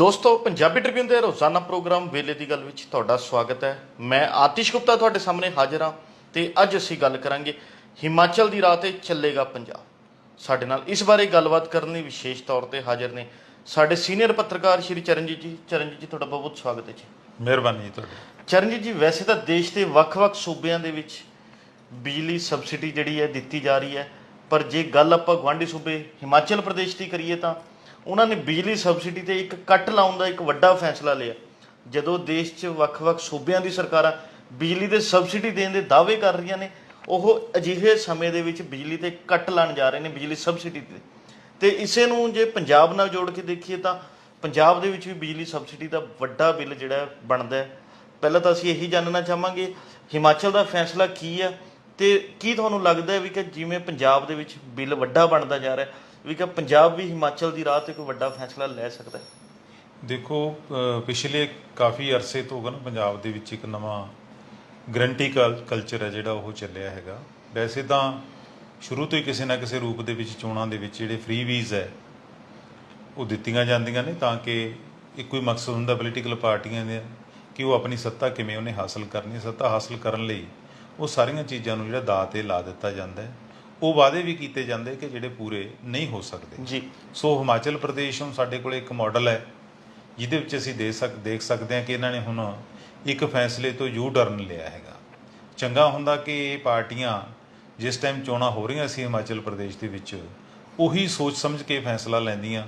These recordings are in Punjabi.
ਦੋਸਤੋ ਪੰਜਾਬੀ ਟ੍ਰਿਬਿਊਨ ਦੇ ਰੋਜ਼ਾਨਾ ਪ੍ਰੋਗਰਾਮ ਵੇਲੇ ਦੀ ਗੱਲ ਵਿੱਚ ਤੁਹਾਡਾ ਸਵਾਗਤ ਹੈ। ਮੈਂ ਆਤਿਸ਼ ਗੁਪਤਾ ਤੁਹਾਡੇ ਸਾਹਮਣੇ ਹਾਜ਼ਰ ਹਾਂ ਤੇ ਅੱਜ ਅਸੀਂ ਗੱਲ ਕਰਾਂਗੇ ਹਿਮਾਚਲ ਦੀ ਰਾਹ ਤੇ ਚੱਲੇਗਾ ਪੰਜਾਬ। ਸਾਡੇ ਨਾਲ ਇਸ ਬਾਰੇ ਗੱਲਬਾਤ ਕਰਨ ਲਈ ਵਿਸ਼ੇਸ਼ ਤੌਰ ਤੇ ਹਾਜ਼ਰ ਨੇ ਸਾਡੇ ਸੀਨੀਅਰ ਪੱਤਰਕਾਰ ਸ਼੍ਰੀ ਚਰਨਜੀਤ ਜੀ। ਚਰਨਜੀਤ ਜੀ ਤੁਹਾਡਾ ਬਹੁਤ ਸਵਾਗਤ ਹੈ ਜੀ। ਮਿਹਰਬਾਨੀ ਜੀ ਤੁਹਾਡੀ। ਚਰਨਜੀਤ ਜੀ ਵੈਸੇ ਤਾਂ ਦੇਸ਼ ਦੇ ਵੱਖ-ਵੱਖ ਸੂਬਿਆਂ ਦੇ ਵਿੱਚ ਬਿਜਲੀ ਸਬਸਿਡੀ ਜਿਹੜੀ ਹੈ ਦਿੱਤੀ ਜਾ ਰਹੀ ਹੈ ਪਰ ਜੇ ਗੱਲ ਆਪਾਂ ਗੁਆਂਢੀ ਸੂਬੇ ਹਿਮਾਚਲ ਪ੍ਰਦੇਸ਼ ਦੀ ਕਰੀਏ ਤਾਂ ਉਹਨਾਂ ਨੇ ਬਿਜਲੀ ਸਬਸਿਡੀ ਤੇ ਇੱਕ ਕੱਟ ਲਾਉਣ ਦਾ ਇੱਕ ਵੱਡਾ ਫੈਸਲਾ ਲਿਆ। ਜਦੋਂ ਦੇਸ਼ 'ਚ ਵੱਖ-ਵੱਖ ਸੂਬਿਆਂ ਦੀ ਸਰਕਾਰਾਂ ਬਿਜਲੀ ਦੇ ਸਬਸਿਡੀ ਦੇਣ ਦੇ ਦਾਅਵੇ ਕਰ ਰਹੀਆਂ ਨੇ, ਉਹ ਅਜਿਹੇ ਸਮੇਂ ਦੇ ਵਿੱਚ ਬਿਜਲੀ ਤੇ ਕੱਟ ਲਾਣ ਜਾ ਰਹੇ ਨੇ, ਬਿਜਲੀ ਸਬਸਿਡੀ ਤੇ। ਤੇ ਇਸੇ ਨੂੰ ਜੇ ਪੰਜਾਬ ਨਾਲ ਜੋੜ ਕੇ ਦੇਖੀਏ ਤਾਂ ਪੰਜਾਬ ਦੇ ਵਿੱਚ ਵੀ ਬਿਜਲੀ ਸਬਸਿਡੀ ਦਾ ਵੱਡਾ ਬਿੱਲ ਜਿਹੜਾ ਬਣਦਾ ਪਹਿਲਾਂ ਤਾਂ ਅਸੀਂ ਇਹੀ ਜਾਣਨਾ ਚਾਹਾਂਗੇ, ਹਿਮਾਚਲ ਦਾ ਫੈਸਲਾ ਕੀ ਹੈ ਤੇ ਕੀ ਤੁਹਾਨੂੰ ਲੱਗਦਾ ਹੈ ਵੀ ਕਿ ਜਿਵੇਂ ਪੰਜਾਬ ਦੇ ਵਿੱਚ ਬਿੱਲ ਵੱਡਾ ਬਣਦਾ ਜਾ ਰਿਹਾ ਵੀ ਕਿ ਪੰਜਾਬ ਵੀ ਹਿਮਾਚਲ ਦੀ ਰਾਹ ਤੇ ਕੋਈ ਵੱਡਾ ਫੈਸਲਾ ਲੈ ਸਕਦਾ ਹੈ? ਦੇਖੋ ਅ, ਪਿਛਲੇ ਕਾਫੀ ਅਰਸੇ ਤੋਂ ਨਾ ਪੰਜਾਬ ਦੇ ਵਿੱਚ ਇੱਕ ਨਵਾਂ ਗਰੰਟੀ ਕਲਚਰ ਹੈ ਜਿਹੜਾ ਉਹ ਚੱਲਿਆ ਹੈਗਾ। ਵੈਸੇ ਤਾਂ ਸ਼ੁਰੂ ਤੋਂ ਹੀ ਕਿਸੇ ਨਾ ਕਿਸੇ ਰੂਪ ਦੇ ਵਿੱਚ ਚੋਣਾਂ ਦੇ ਵਿੱਚ ਜਿਹੜੇ ਫ੍ਰੀ ਵੀਜ਼ ਹੈ ਉਹ ਦਿੱਤੀਆਂ ਜਾਂਦੀਆਂ ਨੇ ਤਾਂ ਕਿ ਇੱਕੋ ਹੀ ਮਕਸਦ ਹੁੰਦਾ ਪੋਲੀਟੀਕਲ ਪਾਰਟੀਆਂ ਦੇ ਕਿ ਉਹ ਆਪਣੀ ਸੱਤਾ ਕਿਵੇਂ ਉਹਨੇ ਹਾਸਲ ਕਰਨੀ ਹੈ। ਸੱਤਾ ਹਾਸਲ ਕਰਨ ਲਈ ਉਹ ਸਾਰੀਆਂ ਚੀਜ਼ਾਂ ਨੂੰ ਜਿਹੜਾ ਦਾਅ ਤੇ ਲਾ ਦਿੱਤਾ ਜਾਂਦਾ ਹੈ। ਉਹ ਵਾਅਦੇ ਵੀ ਕੀਤੇ ਜਾਂਦੇ ਕਿ ਜਿਹੜੇ ਪੂਰੇ ਨਹੀਂ ਹੋ ਸਕਦੇ। ਜੀ। ਸੋ ਹਿਮਾਚਲ ਪ੍ਰਦੇਸ਼ ਹੁਣ ਸਾਡੇ ਕੋਲ ਇੱਕ ਮਾਡਲ ਹੈ ਜਿਹਦੇ ਵਿੱਚ ਅਸੀਂ ਦੇ ਸਕ ਦੇਖ ਸਕਦੇ ਹਾਂ ਕਿ ਇਹਨਾਂ ਨੇ ਹੁਣ ਇੱਕ ਫੈਸਲੇ ਤੋਂ ਯੂ ਟਰਨ ਲਿਆ ਹੈਗਾ। ਚੰਗਾ ਹੁੰਦਾ ਕਿ ਇਹ ਪਾਰਟੀਆਂ ਜਿਸ ਟਾਈਮ ਚੋਣਾਂ ਹੋ ਰਹੀਆਂ ਸੀ ਹਿਮਾਚਲ ਪ੍ਰਦੇਸ਼ ਦੇ ਵਿੱਚ ਉਹੀ ਸੋਚ ਸਮਝ ਕੇ ਫੈਸਲਾ ਲੈਂਦੀਆਂ।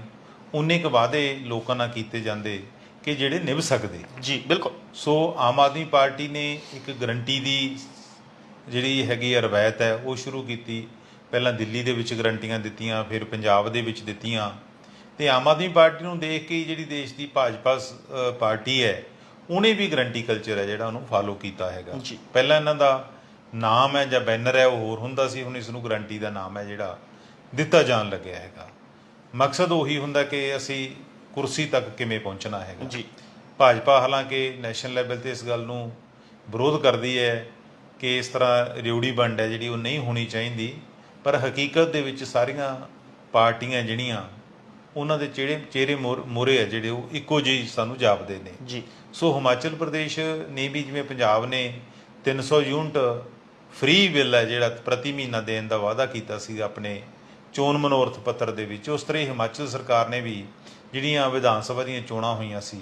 ਉਨੇ ਕੁ ਵਾਅਦੇ ਲੋਕਾਂ ਨਾਲ ਕੀਤੇ ਜਾਂਦੇ ਕਿ ਜਿਹੜੇ ਨਿਭ ਸਕਦੇ। ਜੀ ਬਿਲਕੁਲ। ਸੋ ਆਮ ਆਦਮੀ ਪਾਰਟੀ ਨੇ ਇੱਕ ਗਰੰਟੀ ਦੀ ਜਿਹੜੀ ਹੈਗੀ ਰਵਾਇਤ ਹੈ ਉਹ ਸ਼ੁਰੂ ਕੀਤੀ। ਪਹਿਲਾਂ ਦਿੱਲੀ ਦੇ ਵਿੱਚ ਗਰੰਟੀਆਂ ਦਿੱਤੀਆਂ ਫਿਰ ਪੰਜਾਬ ਦੇ ਵਿੱਚ ਦਿੱਤੀਆਂ। ਤੇ ਆਮ ਆਦਮੀ ਪਾਰਟੀ ਨੂੰ ਦੇਖ ਕੇ ਜਿਹੜੀ ਦੇਸ਼ ਦੀ ਭਾਜਪਾ ਪਾਰਟੀ ਹੈ ਉਹਨੇ ਵੀ ਗਰੰਟੀ ਕਲਚਰ ਹੈ ਜਿਹੜਾ ਉਹਨੂੰ ਫਾਲੋ ਕੀਤਾ ਹੈਗਾ। ਪਹਿਲਾਂ ਇਹਨਾਂ ਦਾ ਨਾਮ ਹੈ ਜਾਂ ਬੈਨਰ ਹੈ ਉਹ ਹੋਰ ਹੁੰਦਾ ਸੀ ਹੁਣ ਇਸ ਨੂੰ ਗਰੰਟੀ ਦਾ ਨਾਮ ਹੈ ਜਿਹੜਾ ਦਿੱਤਾ ਜਾਣ ਲੱਗਿਆ ਹੈਗਾ। ਮਕਸਦ ਉਹੀ ਹੁੰਦਾ ਕਿ ਅਸੀਂ ਕੁਰਸੀ ਤੱਕ ਕਿਵੇਂ ਪਹੁੰਚਣਾ ਹੈਗਾ। ਜੀ। ਭਾਜਪਾ ਹਾਲਾਂਕਿ ਨੈਸ਼ਨਲ ਲੈਵਲ ਤੇ ਇਸ ਗੱਲ ਨੂੰ ਵਿਰੋਧ ਕਰਦੀ ਹੈ ਕਿ ਇਸ ਤਰ੍ਹਾਂ ਰਿਉੜੀ ਵੰਡ ਹੈ ਜਿਹੜੀ ਉਹ ਨਹੀਂ ਹੋਣੀ ਚਾਹੀਦੀ। ਪਰ ਹਕੀਕਤ ਦੇ ਵਿੱਚ ਸਾਰੀਆਂ ਪਾਰਟੀਆਂ ਜਿਹੜੀਆਂ ਉਹਨਾਂ ਦੇ ਚਿਹਰੇ ਚਿਹਰੇ ਮੋਰੇ ਹੈ ਜਿਹੜੇ ਉਹ ਇੱਕੋ ਜਿਹੇ ਸਾਨੂੰ ਜਾਪਦੇ ਨੇ। ਜੀ। ਸੋ ਹਿਮਾਚਲ ਪ੍ਰਦੇਸ਼ ਨੇ ਵੀ ਜਿਵੇਂ ਪੰਜਾਬ ਨੇ 300 ਯੂਨਿਟ ਫ੍ਰੀ ਬਿੱਲ ਹੈ ਜਿਹੜਾ ਪ੍ਰਤੀ ਮਹੀਨਾ ਦੇਣ ਦਾ ਵਾਅਦਾ ਕੀਤਾ ਸੀ ਆਪਣੇ ਚੋਣ ਮਨੋਰਥ ਪੱਤਰ ਦੇ ਵਿੱਚ ਉਸ ਤਰ੍ਹਾਂ ਹੀ ਹਿਮਾਚਲ ਸਰਕਾਰ ਨੇ ਵੀ ਜਿਹੜੀਆਂ ਵਿਧਾਨ ਸਭਾ ਦੀਆਂ ਚੋਣਾਂ ਹੋਈਆਂ ਸੀ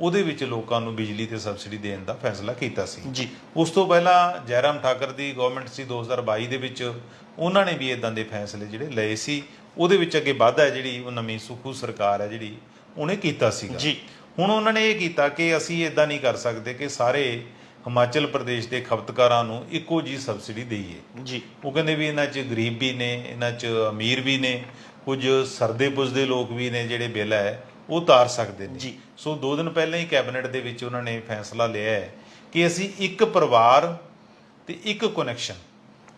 ਉਹਦੇ ਵਿੱਚ ਲੋਕਾਂ ਨੂੰ ਬਿਜਲੀ ਤੇ ਸਬਸਿਡੀ ਦੇਣ ਦਾ ਫੈਸਲਾ ਕੀਤਾ ਸੀ। ਜੀ। ਉਸ ਤੋਂ ਪਹਿਲਾਂ ਜੈਰਾਮ ਠਾਕਰ ਦੀ ਗਵਰਨਮੈਂਟ ਸੀ 2022 ਦੇ ਵਿੱਚ ਉਹਨਾਂ ਨੇ ਵੀ ਇਦਾਂ ਦੇ ਫੈਸਲੇ ਜਿਹੜੇ ਲਏ ਸੀ ਉਹਦੇ ਵਿੱਚ ਅੱਗੇ ਵਾਧਾ ਹੈ ਜਿਹੜੀ ਉਹ ਨਵੀਂ ਸੁਖੂ ਸਰਕਾਰ ਹੈ ਜਿਹੜੀ ਉਹਨੇ ਕੀਤਾ ਸੀਗਾ। ਜੀ। ਹੁਣ ਉਹਨਾਂ ਨੇ ਇਹ ਕੀਤਾ ਕਿ ਅਸੀਂ ਇਦਾਂ ਨਹੀਂ ਕਰ ਸਕਦੇ ਕਿ ਸਾਰੇ ਹਿਮਾਚਲ ਪ੍ਰਦੇਸ਼ ਦੇ ਖਪਤਕਾਰਾਂ ਨੂੰ ਇੱਕੋ ਜੀ ਸਬਸਿਡੀ ਦਈਏ। ਜੀ। ਉਹ ਕਹਿੰਦੇ ਵੀ ਇਹਨਾਂ 'ਚ ਗਰੀਬ ਵੀ ਨੇ ਇਹਨਾਂ 'ਚ ਅਮੀਰ ਵੀ ਨੇ ਕੁਝ ਸਰਦੇ ਪੁੱਜਦੇ ਲੋਕ ਵੀ ਨੇ ਜਿਹੜੇ ਬਿੱਲ ਹੈ ਉਹ ਤਾਰ ਸਕਦੇ ਨੇ। ਜੀ। ਸੋ ਦੋ ਦਿਨ ਪਹਿਲਾਂ ਹੀ ਕੈਬਨਿਟ ਦੇ ਵਿੱਚ ਉਹਨਾਂ ਨੇ ਫੈਸਲਾ ਲਿਆ ਹੈ ਕਿ ਅਸੀਂ ਇੱਕ ਪਰਿਵਾਰ ਤੇ ਇੱਕ ਕਨੈਕਸ਼ਨ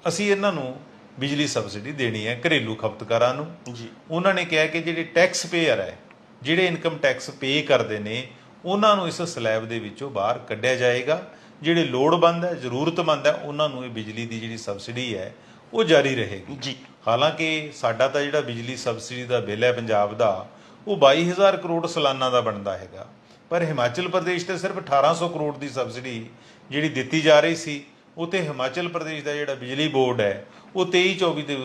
ਅਸੀਂ ਇਹਨਾਂ ਨੂੰ ਬਿਜਲੀ ਸਬਸਿਡੀ ਦੇਣੀ ਹੈ ਘਰੇਲੂ ਖਪਤਕਾਰਾਂ ਨੂੰ। ਜੀ। ਉਹਨਾਂ ਨੇ ਕਿਹਾ ਕਿ ਜਿਹੜੇ ਟੈਕਸ ਪੇਅਰ ਹੈ ਜਿਹੜੇ ਇਨਕਮ ਟੈਕਸ ਪੇ ਕਰਦੇ ਨੇ ਉਹਨਾਂ ਨੂੰ ਇਸ ਸਲੈਬ ਦੇ ਵਿੱਚੋਂ ਬਾਹਰ ਕੱਢਿਆ ਜਾਏਗਾ। ਜਿਹੜੇ ਲੋੜਵੰਦ ਹੈ ਜ਼ਰੂਰਤਮੰਦ ਹੈ ਉਹਨਾਂ ਨੂੰ ਇਹ ਬਿਜਲੀ ਦੀ ਜਿਹੜੀ ਸਬਸਿਡੀ ਹੈ ਉਹ ਜਾਰੀ ਰਹੇਗੀ। ਜੀ। ਹਾਲਾਂਕਿ ਸਾਡਾ ਤਾਂ ਜਿਹੜਾ ਬਿਜਲੀ ਸਬਸਿਡੀ ਦਾ ਬਿੱਲ ਹੈ ਪੰਜਾਬ ਦਾ ਉਹ 22000 ਕਰੋੜ ਸਾਲਾਨਾ ਦਾ ਬਣਦਾ ਹੈਗਾ। ਪਰ ਹਿਮਾਚਲ ਪ੍ਰਦੇਸ਼ ਤੇ ਸਿਰਫ 1800 ਕਰੋੜ ਦੀ ਸਬਸਿਡੀ ਜਿਹੜੀ ਦਿੱਤੀ ਜਾ ਰਹੀ ਸੀ ਉਹ ਤੇ ਹਿਮਾਚਲ ਪ੍ਰਦੇਸ਼ ਦਾ ਜਿਹੜਾ ਬਿਜਲੀ ਬੋਰਡ ਹੈ ਉਹ 23 24 ਦੇ